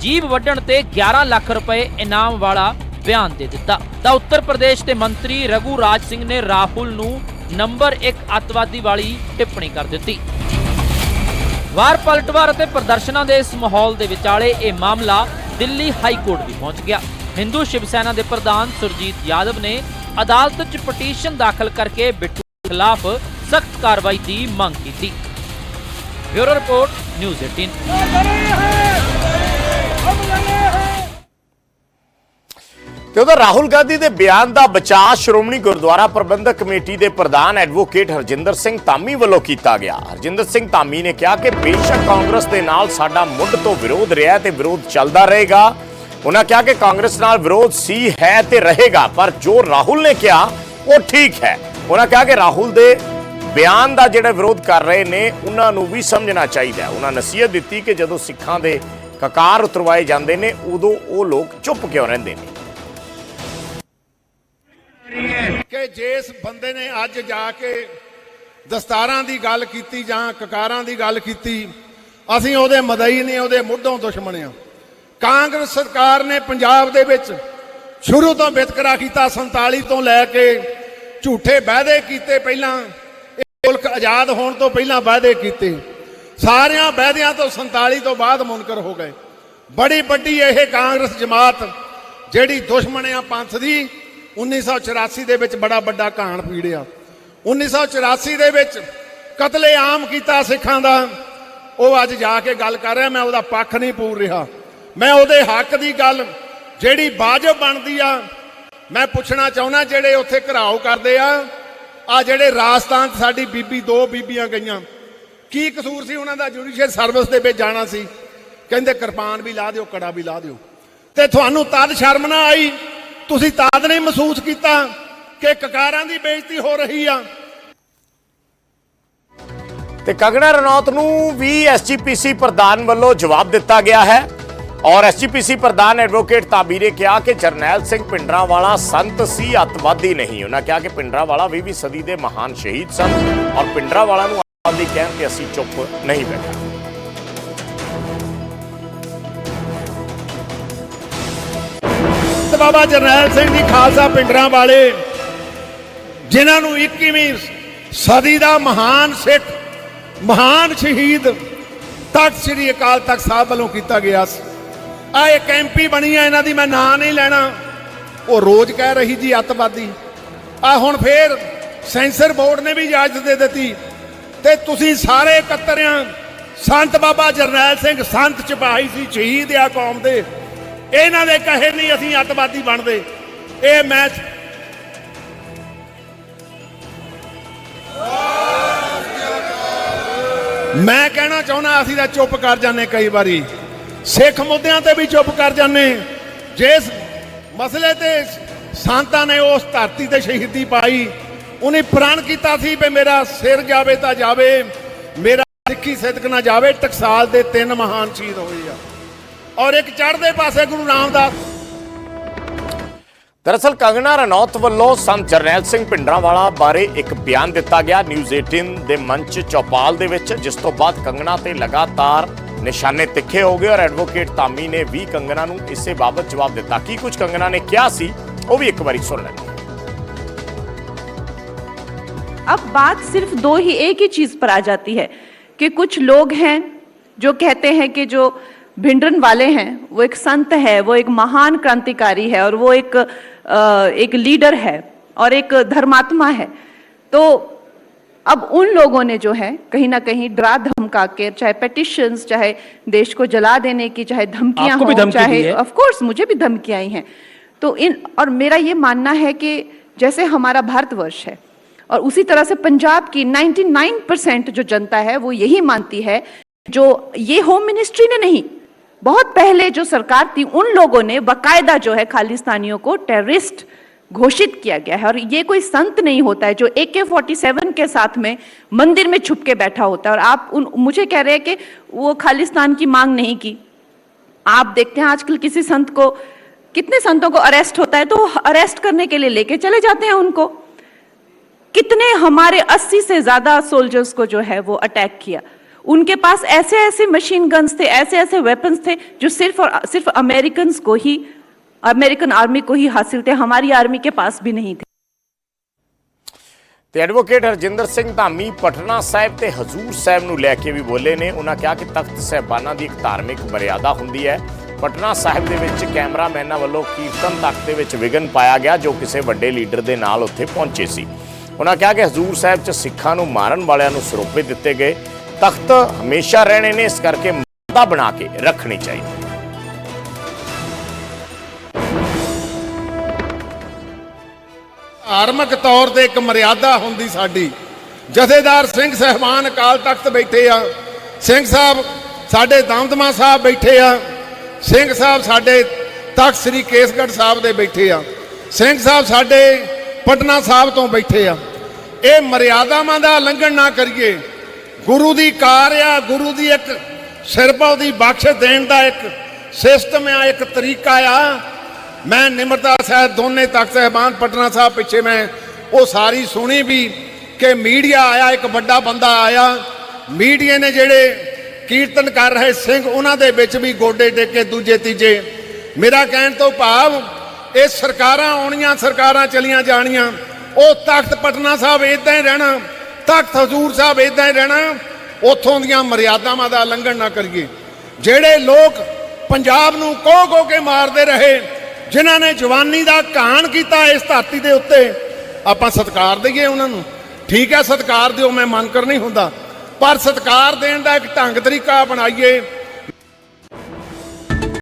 Speaker 7: ਜੀਵ ਵੱਢਣ ਤੇ 11 ਲੱਖ ਰੁਪਏ ਇਨਾਮ ਵਾਲਾ ਬਿਆਨ ਦੇ ਦਿੱਤਾ। ਤਾਂ ਉੱਤਰ ਪ੍ਰਦੇਸ਼ ਦੇ ਮੰਤਰੀ ਰਘੂ ਰਾਜ ਸਿੰਘ ਨੇ ਰਾਹੁਲ ਨੂੰ ਨੰਬਰ 1 ਅੱਤਵਾਦੀ ਵਾਲੀ ਟਿੱਪਣੀ ਕਰ ਦਿੱਤੀ। ਵਾਰ ਪਲਟਵਾਰ ਅਤੇ ਪ੍ਰਦਰਸ਼ਨਾਂ ਦੇ ਇਸ ਮਾਹੌਲ ਦੇ ਵਿਚਾਲੇ ਇਹ ਮਾਮਲਾ ਦਿੱਲੀ ਹਾਈ ਕੋਰਟ ਵੀ ਪਹੁੰਚ ਗਿਆ। ਹਿੰਦੂ ਸ਼ਿਵ ਸੈਨਾ ਦੇ ਪ੍ਰਧਾਨ ਸੁਰਜੀਤ ਯਾਦਵ ਨੇ ਅਦਾਲਤ 'ਚ ਪਟੀਸ਼ਨ ਦਾਖਲ ਕਰਕੇ ਬਿੱਟੂ ਖਿਲਾਫ ਸਖਤ ਕਾਰਵਾਈ ਦੀ ਮੰਗ ਕੀਤੀ। ਬਿਊਰੋ ਰਿਪੋਰਟ, ਨਿਊਜ਼ 18
Speaker 1: ਤੇ ਉਹਦਾ ਰਾਹੁਲ ਗਾਂਧੀ ਦੇ ਬਿਆਨ ਦਾ ਬਚਾਅ ਸ਼੍ਰੋਮਣੀ ਗੁਰਦੁਆਰਾ ਪ੍ਰਬੰਧਕ ਕਮੇਟੀ ਦੇ ਪ੍ਰਧਾਨ ਐਡਵੋਕੇਟ ਹਰਜਿੰਦਰ ਸਿੰਘ ਧਾਮੀ ਵੱਲੋਂ ਕੀਤਾ ਗਿਆ। ਹਰਜਿੰਦਰ ਸਿੰਘ ਧਾਮੀ ਨੇ ਕਿਹਾ ਕਿ ਬੇਸ਼ੱਕ ਕਾਂਗਰਸ ਦੇ ਨਾਲ ਸਾਡਾ ਮੁੱਢ ਤੋਂ ਵਿਰੋਧ ਰਿਹਾ ਤੇ ਵਿਰੋਧ ਚੱਲਦਾ ਰਹੇਗਾ। ਉਹਨਾਂ ਕਿਹਾ ਕਿ ਕਾਂਗਰਸ ਨਾਲ ਵਿਰੋਧ ਸੀ, ਹੈ ਤੇ ਰਹੇਗਾ, ਪਰ ਜੋ ਰਾਹੁਲ ਨੇ ਕਿਹਾ, ਉਹ ਠੀਕ ਹੈ। ਉਹਨਾਂ ਕਿਹਾ ਕਿ ਰਾਹੁਲ ਦੇ ਬਿਆਨ ਦਾ ਜਿਹੜਾ ਵਿਰੋਧ ਕਰ ਰਹੇ ਨੇ, ਉਹਨਾਂ ਨੂੰ ਵੀ ਸਮਝਣਾ ਚਾਹੀਦਾ ਉਹਨਾਂ ਨਸੀਹਤ ਦਿੱਤੀ ਕਿ ਜਦੋਂ ਸਿੱਖਾਂ ਦੇ ਕਕਾਰ ਉਤਰਵਾਏ ਜਾਂਦੇ ਨੇ, ਉਦੋਂ ਉਹ ਲੋਕ ਚੁੱਪ ਕਿਉਂ ਰਹਿੰਦੇ ਨੇ।
Speaker 11: ਕਿ ਜਿਸ ਬੰਦੇ ਨੇ ਅੱਜ ਜਾ ਕੇ ਦਸਤਾਰਾਂ ਦੀ ਗੱਲ ਕੀਤੀ ਜਾਂ ਕਕਾਰਾਂ ਦੀ ਗੱਲ ਕੀਤੀ, ਅਸੀਂ ਉਹਦੇ ਮਦਈ ਨੇ, ਉਹਦੇ ਮੁੱਢੋਂ ਦੁਸ਼ਮਣ ਆ ਕਾਂਗਰਸ ਸਰਕਾਰ ਨੇ ਪੰਜਾਬ ਦੇ ਵਿੱਚ ਸ਼ੁਰੂ ਤੋਂ ਵਿਤਕਰਾ ਕੀਤਾ 47 ਤੋਂ ਲੈ ਕੇ ਝੂਠੇ ਵਾਅਦੇ ਕੀਤੇ ਪਹਿਲਾਂ, ਇਹ ਮੁਲਕ ਆਜ਼ਾਦ ਹੋਣ ਤੋਂ ਪਹਿਲਾਂ ਵਾਅਦੇ ਕੀਤੇ। ਸਾਰਿਆਂ ਵਾਅਦਿਆਂ ਤੋਂ 47 ਤੋਂ ਬਾਅਦ ਮੁਨਕਰ ਹੋ ਗਏ। ਬੜੀ ਵੱਡੀ ਇਹ ਕਾਂਗਰਸ ਜਮਾਤ ਜਿਹੜੀ ਦੁਸ਼ਮਣ ਆ ਪੰਥ ਦੀ 1984 ਦੇ ਵਿੱਚ ਬੜਾ ਵੱਡਾ ਘਾਣ ਪੀੜਿਆ। 1984 ਦੇ ਵਿੱਚ ਕਤਲੇਆਮ ਕੀਤਾ ਸਿੱਖਾਂ ਦਾ। ਉਹ ਅੱਜ ਜਾ ਕੇ ਗੱਲ ਕਰ ਰਿਹਾ, ਮੈਂ ਉਹਦਾ ਪੱਖ ਨਹੀਂ ਪੂਰ ਰਿਹਾ। ਮੈਂ ਉਹਦੇ ਹੱਕ ਦੀ ਗੱਲ ਜਿਹੜੀ ਵਾਜਬ ਬਣਦੀ ਆ, ਮੈਂ ਪੁੱਛਣਾ ਚਾਹੁੰਦਾ ਜਿਹੜੇ ਉੱਥੇ ਘਰਾਓ ਕਰਦੇ ਆ ਆ ਜਿਹੜੇ ਰਾਜਸਥਾਨ 'ਚ ਸਾਡੀ ਬੀਬੀ ਦੋ ਬੀਬੀਆਂ ਗਈਆਂ। ਕੀ ਕਸੂਰ ਸੀ ਉਹਨਾਂ ਦਾ ਜੁਡੀਸ਼ੀਅਲ ਸਰਵਿਸ ਦੇ ਵਿੱਚ ਜਾਣਾ ਸੀ? ਕਹਿੰਦੇ ਕਿਰਪਾਨ ਵੀ ਲਾ ਦਿਓ, ਕੜਾ ਵੀ ਲਾ ਦਿਓ। ਤੇ ਤੁਹਾਨੂੰ ਤਦ ਸ਼ਰਮ ਨਾ ਆਈ ਤੁਸੀਂ ਤਦ ਨਹੀਂ ਮਹਿਸੂਸ ਕੀਤਾ ਕਿ ਕਕਾਰਾਂ ਦੀ ਬੇਇੱਜ਼ਤੀ ਹੋ ਰਹੀ ਆ?
Speaker 1: ਤੇ ਕੰਗਣਾ ਰਣੌਤ ਨੂੰ ਵੀ ਐਸਜੀਪੀਸੀ ਪ੍ਰਧਾਨ ਵੱਲੋਂ ਜਵਾਬ ਦਿੱਤਾ ਗਿਆ ਹੈ। ਔਰ ਐਸਜੀਪੀਸੀ ਪ੍ਰਧਾਨ ਐਡਵੋਕੇਟ ਤਾਬੀ ਨੇ ਕਿਹਾ ਕਿ ਜਰਨੈਲ ਸਿੰਘ ਪਿੰਡਰਾਵਾਲਾ ਸੰਤ ਸੀ, ਅੱਤਵਾਦੀ ਨਹੀਂ। ਉਹਨਾਂ ਕਿਹਾ ਕਿ ਪਿੰਡਰਾਵਾਲਾ ਵਾਲਾ ਵੀ ਸਦੀ ਦੇ ਮਹਾਨ ਸ਼ਹੀਦ ਸਨ। ਔਰ ਪਿੰਡਰਾਵਾਲਾ ਨੂੰ ਅੱਤਵਾਦੀ ਕਹਿਣ ਤੇ ਅਸੀਂ ਚੁੱਪ ਨਹੀਂ ਬੈਠਾ।
Speaker 11: ਬਾਬਾ ਜਰਨੈਲ ਸਿੰਘ ਜੀ ਖਾਲਸਾ ਪਿੰਡਰਾਂ ਵਾਲੇ, ਜਿਨ੍ਹਾਂ ਨੂੰ 21ਵੀਂ ਸਦੀ ਦਾ ਮਹਾਨ ਸਿੱਖ, ਮਹਾਨ ਸ਼ਹੀਦ ਤਖਤ ਸ੍ਰੀ ਅਕਾਲ ਤਖਤ ਸਾਹਿਬ ਵੱਲੋਂ ਕੀਤਾ ਗਿਆ ਸੀ। ਆ ਇੱਕ ਐਮਪੀ ਬਣੀ ਆ, ਇਹਨਾਂ ਦੀ ਮੈਂ ਨਾਂ ਨਹੀਂ ਲੈਣਾ। ਉਹ ਰੋਜ਼ ਕਹਿ ਰਹੀ ਜੀ, ਅੱਤਵਾਦੀ। ਆ ਹੁਣ ਫੇਰ ਸੈਂਸਰ ਬੋਰਡ ਨੇ ਵੀ ਇਜਾਜ਼ਤ ਦੇ ਦਿੱਤੀ। ਤੇ ਤੁਸੀਂ ਸਾਰੇ ਇਕੱਤਰਿਆਂ ਸੰਤ ਬਾਬਾ ਜਰਨੈਲ ਸਿੰਘ, ਸੰਤ ਸਿਪਾਹੀ ਸੀ, ਸ਼ਹੀਦ ਆ ਕੌਮ ਦੇ। ਇਹਨਾਂ ਦੇ ਕਹੇ ਨਹੀਂ ਅਸੀਂ ਅੱਤਵਾਦੀ ਬਣਦੇ। ਇਹ ਮੈਂ ਮੈਂ ਕਹਿਣਾ ਚਾਹੁੰਦਾ, ਅਸੀਂ ਤਾਂ ਚੁੱਪ ਕਰ ਜਾਂਦੇ ਕਈ ਵਾਰੀ। ਸਿੱਖ ਮੁੱਦਿਆਂ ਤੇ ਵੀ ਚੁੱਪ ਕਰ ਜਾਂਦੇ। ਜਿਸ ਮਸਲੇ ਤੇ ਸੰਤਾਂ ਨੇ ਉਸ ਧਰਤੀ ਤੇ ਸ਼ਹੀਦੀ ਪਾਈ, ਉਹਨੇ ਪ੍ਰਣ ਕੀਤਾ ਸੀ ਵੀ ਮੇਰਾ ਸਿਰ ਜਾਵੇ ਤਾਂ ਜਾਵੇ, ਮੇਰਾ ਸਿੱਖੀ ਸਿਦਕ ਨਾ ਜਾਵੇ, ਟਕਸਾਲ ਦੇ ਤਿੰਨ ਮਹਾਨ ਸ਼ਹੀਦ ਹੋਏ ਆ। ਔਰ ਇੱਕ ਚੜ੍ਹਦੇ ਪਾਸੇ ਗੁਰੂ ਰਾਮਦਾਸ
Speaker 1: ਦਰਅਸਲ ਕੰਗਨਾ ਰਣੌਤ ਵੱਲੋਂ ਸੰਤ ਜਰਨੈਲ ਸਿੰਘ ਭਿੰਡਰਾਂਵਾਲਾ ਬਾਰੇ ਇੱਕ ਬਿਆਨ ਦਿੱਤਾ ਗਿਆ ਨਿਊਜ਼ 18 ਦੇ ਮੰਚ ਚੌਪਾਲ ਦੇ ਵਿੱਚ ਜਿਸ ਤੋਂ ਬਾਅਦ ਕੰਗਨਾ ਤੇ ਲਗਾਤਾਰ ਨਿਸ਼ਾਨੇ ਤਿੱਖੇ ਹੋ ਗਏ ਔਰ ਐਡਵੋਕੇਟ ਧਾਮੀ ਨੇ ਵੀ ਕੰਗਨਾ ਨੂੰ ਇਸੇ ਬਾਬਤ ਜਵਾਬ ਦਿੱਤਾ ਕੀ ਕੁਝ ਕੰਗਨਾ ਨੇ ਕਿਹਾ ਸੀ ਉਹ ਵੀ ਇੱਕ ਵਾਰੀ ਸੁਣ ਲੈਂਦੇ ਹਾਂ।
Speaker 12: अब बात सिर्फ दो ही एक ही चीज पर आ जाती है कि कुछ लोग हैं जो कहते हैं कि जो भिंडरन वाले हैं वो एक संत है वो एक महान क्रांतिकारी है और वो एक एक लीडर है और एक धर्मात्मा है तो अब उन लोगों ने जो है कहीं ना कहीं डरा धमका के चाहे पेटिशंस चाहे देश को जला देने की चाहे धमकियाँ हो चाहे? ऑफ़ कोर्स मुझे भी धमकियाँ आई हैं तो इन और मेरा ये मानना है कि जैसे हमारा भारतवर्ष है और उसी तरह से पंजाब की 99 परसेंट जो जनता है वो यही मानती है जो ये होम मिनिस्ट्री ने नहीं बहुत पहले जो सरकार थी, उन लोगों ने बकायदा जो है खालिस्तानियों को टेररिस्ट घोषित किया गया है। और ये कोई संत नहीं होता है जो ए के फोर्टी सेवन के साथ में मंदिर में छुप के बैठा होता है। और आप उन, मुझे कह रहे हैं कि वो खालिस्तान की मांग नहीं की। आप देखते हैं आजकल किसी संत को, कितने संतों को अरेस्ट होता है तो अरेस्ट करने के लिए लेके चले जाते हैं उनको। कितने हमारे 80 से ज़्यादा सोल्जर्स को जो है वो अटैक किया। उनके पास ऐसे ऐसे मशीन गन्स थे ऐसे ऐसे वेपन्स थे जो सिर्फ और सिर्फ अमेरिकन को ही अमेरिकन आर्मी को ही हासिल थे हमारी आर्मी के पास भी नहीं थे
Speaker 1: ਤੇ ਐਡਵੋਕੇਟ ਹਰਜਿੰਦਰ ਸਿੰਘ ਧਾਮੀ ਪਟਨਾ ਸਾਹਿਬ ਤੇ ਹਜ਼ੂਰ ਸਾਹਿਬ ਨੂੰ ਲੈ ਕੇ ਵੀ ਬੋਲੇ ਨੇ ਉਹਨਾਂ ਕਿਹਾ ਕਿ ਤਖਤ ਸਾਹਿਬਾਨਾਂ ਦੀ ਇੱਕ ਧਾਰਮਿਕ ਮਰਿਆਦਾ ਹੁੰਦੀ ਹੈ ਪਟਨਾ ਸਾਹਿਬ ਦੇ ਵਿੱਚ ਕੈਮਰਾਮੈਨਾਂ ਵੱਲੋਂ ਕੀਰਤਨ ਤੱਕ ਦੇ ਵਿੱਚ ਵਿਗਨ ਪਾਇਆ ਗਿਆ ਜੋ ਕਿਸੇ ਵੱਡੇ ਲੀਡਰ ਦੇ ਨਾਲ ਉੱਥੇ ਪਹੁੰਚੇ ਸੀ ਉਹਨਾਂ ਕਿਹਾ ਕਿ ਹਜ਼ੂਰ ਸਾਹਿਬ 'ਚ ਸਿੱਖਾਂ ਨੂੰ ਮਾਰਨ ਵਾਲਿਆਂ ਨੂੰ ਸਰੋਪੇ ਦਿੱਤੇ ਗਏ ਤਖਤ ਹਮੇਸ਼ਾ ਰਹਿਣੇ ਨੇ, ਇਸ ਕਰਕੇ ਮਰਦਾ ਬਣਾ ਕੇ ਰੱਖਣੀ ਚਾਹੀਦੀ।
Speaker 11: ਧਾਰਮਿਕ ਤੌਰ ਤੇ ਇੱਕ ਮਰਿਆਦਾ ਹੁੰਦੀ ਸਾਡੀ। ਜਥੇਦਾਰ ਸਿੰਘ ਸਹਿਬਾਨ ਅਕਾਲ ਤਖਤ ਬੈਠੇ ਆ। ਸਿੰਘ ਸਾਹਿਬ ਸਾਡੇ ਦਮਦਮਾ ਸਾਹਿਬ ਬੈਠੇ ਆ। ਸਿੰਘ ਸਾਹਿਬ ਸਾਡੇ ਤਖਤ ਸ੍ਰੀ ਕੇਸਗੜ੍ਹ ਸਾਹਿਬ ਦੇ ਬੈਠੇ ਆ। ਸਿੰਘ ਸਾਹਿਬ ਸਾਡੇ ਪਟਨਾ ਸਾਹਿਬ ਤੋਂ ਬੈਠੇ ਆ। ਇਹ ਮਰਿਆਦਾਵਾਂ ਦਾ ਉਲੰਘਣ ਨਾ ਕਰੀਏ। ਗੁਰੂ ਦੀ ਕਾਰ ਆ, ਗੁਰੂ ਦੀ ਇੱਕ ਸਿਰਪਾਉ ਦੀ ਬਖਸ਼ ਦੇਣ ਦਾ ਇੱਕ ਸਿਸਟਮ ਆ, ਇੱਕ ਤਰੀਕਾ ਆ। ਮੈਂ ਨਿਮਰਤਾ ਸਾਹਿਬ ਦੋਨੇ ਤਖਤ ਸਾਹਿਬਾਨ ਪਟਨਾ ਸਾਹਿਬ ਪਿੱਛੇ ਮੈਂ ਉਹ ਸਾਰੀ ਸੁਣੀ ਵੀ ਕਿ ਮੀਡੀਆ ਆਇਆ, ਇੱਕ ਵੱਡਾ ਬੰਦਾ ਆਇਆ। ਮੀਡੀਆ ਨੇ ਜਿਹੜੇ ਕੀਰਤਨ ਕਰ ਰਹੇ ਸਿੰਘ, ਉਹਨਾਂ ਦੇ ਵਿੱਚ ਵੀ ਗੋਡੇ ਟੇਕੇ ਦੂਜੇ, ਤੀਜੇ। ਮੇਰਾ ਕਹਿਣ ਤੋਂ ਭਾਵ, ਇਹ ਸਰਕਾਰਾਂ ਆਉਣੀਆਂ, ਸਰਕਾਰਾਂ ਚਲੀਆਂ ਜਾਣੀਆਂ, ਉਹ ਤਖਤ ਪਟਨਾ ਸਾਹਿਬ ਇਦਾਂ ਹੀ ਰਹਿਣਾ। ਤਖਤ ਹਜ਼ੂਰ ਸਾਹਿਬ ਇਦਾਂ ਹੀ ਰਹਿਣਾ ਉੱਥੋਂ ਦੀਆਂ ਮਰਿਆਦਾਵਾਂ ਦਾ ਉਲੰਘਣ ਨਾ ਕਰੀਏ। ਜਿਹੜੇ ਲੋਕ ਪੰਜਾਬ ਨੂੰ ਕੋਹ ਕੋਹ ਕੇ ਮਾਰਦੇ ਰਹੇ, ਜਿਨ੍ਹਾਂ ਨੇ ਜਵਾਨੀ ਦਾ ਕਾਣ ਕੀਤਾ ਇਸ ਧਰਤੀ ਦੇ ਉੱਤੇ, ਆਪਾਂ ਸਤਿਕਾਰ ਦਈਏ ਉਹਨਾਂ ਨੂੰ। ਠੀਕ ਹੈ, ਸਤਿਕਾਰ ਦਿਓ, ਮੈਂ ਮਨ ਕਰ ਨਹੀਂ ਹੁੰਦਾ। ਪਰ ਸਤਿਕਾਰ ਦੇਣ ਦਾ ਇੱਕ ਢੰਗ ਤਰੀਕਾ ਬਣਾਈਏ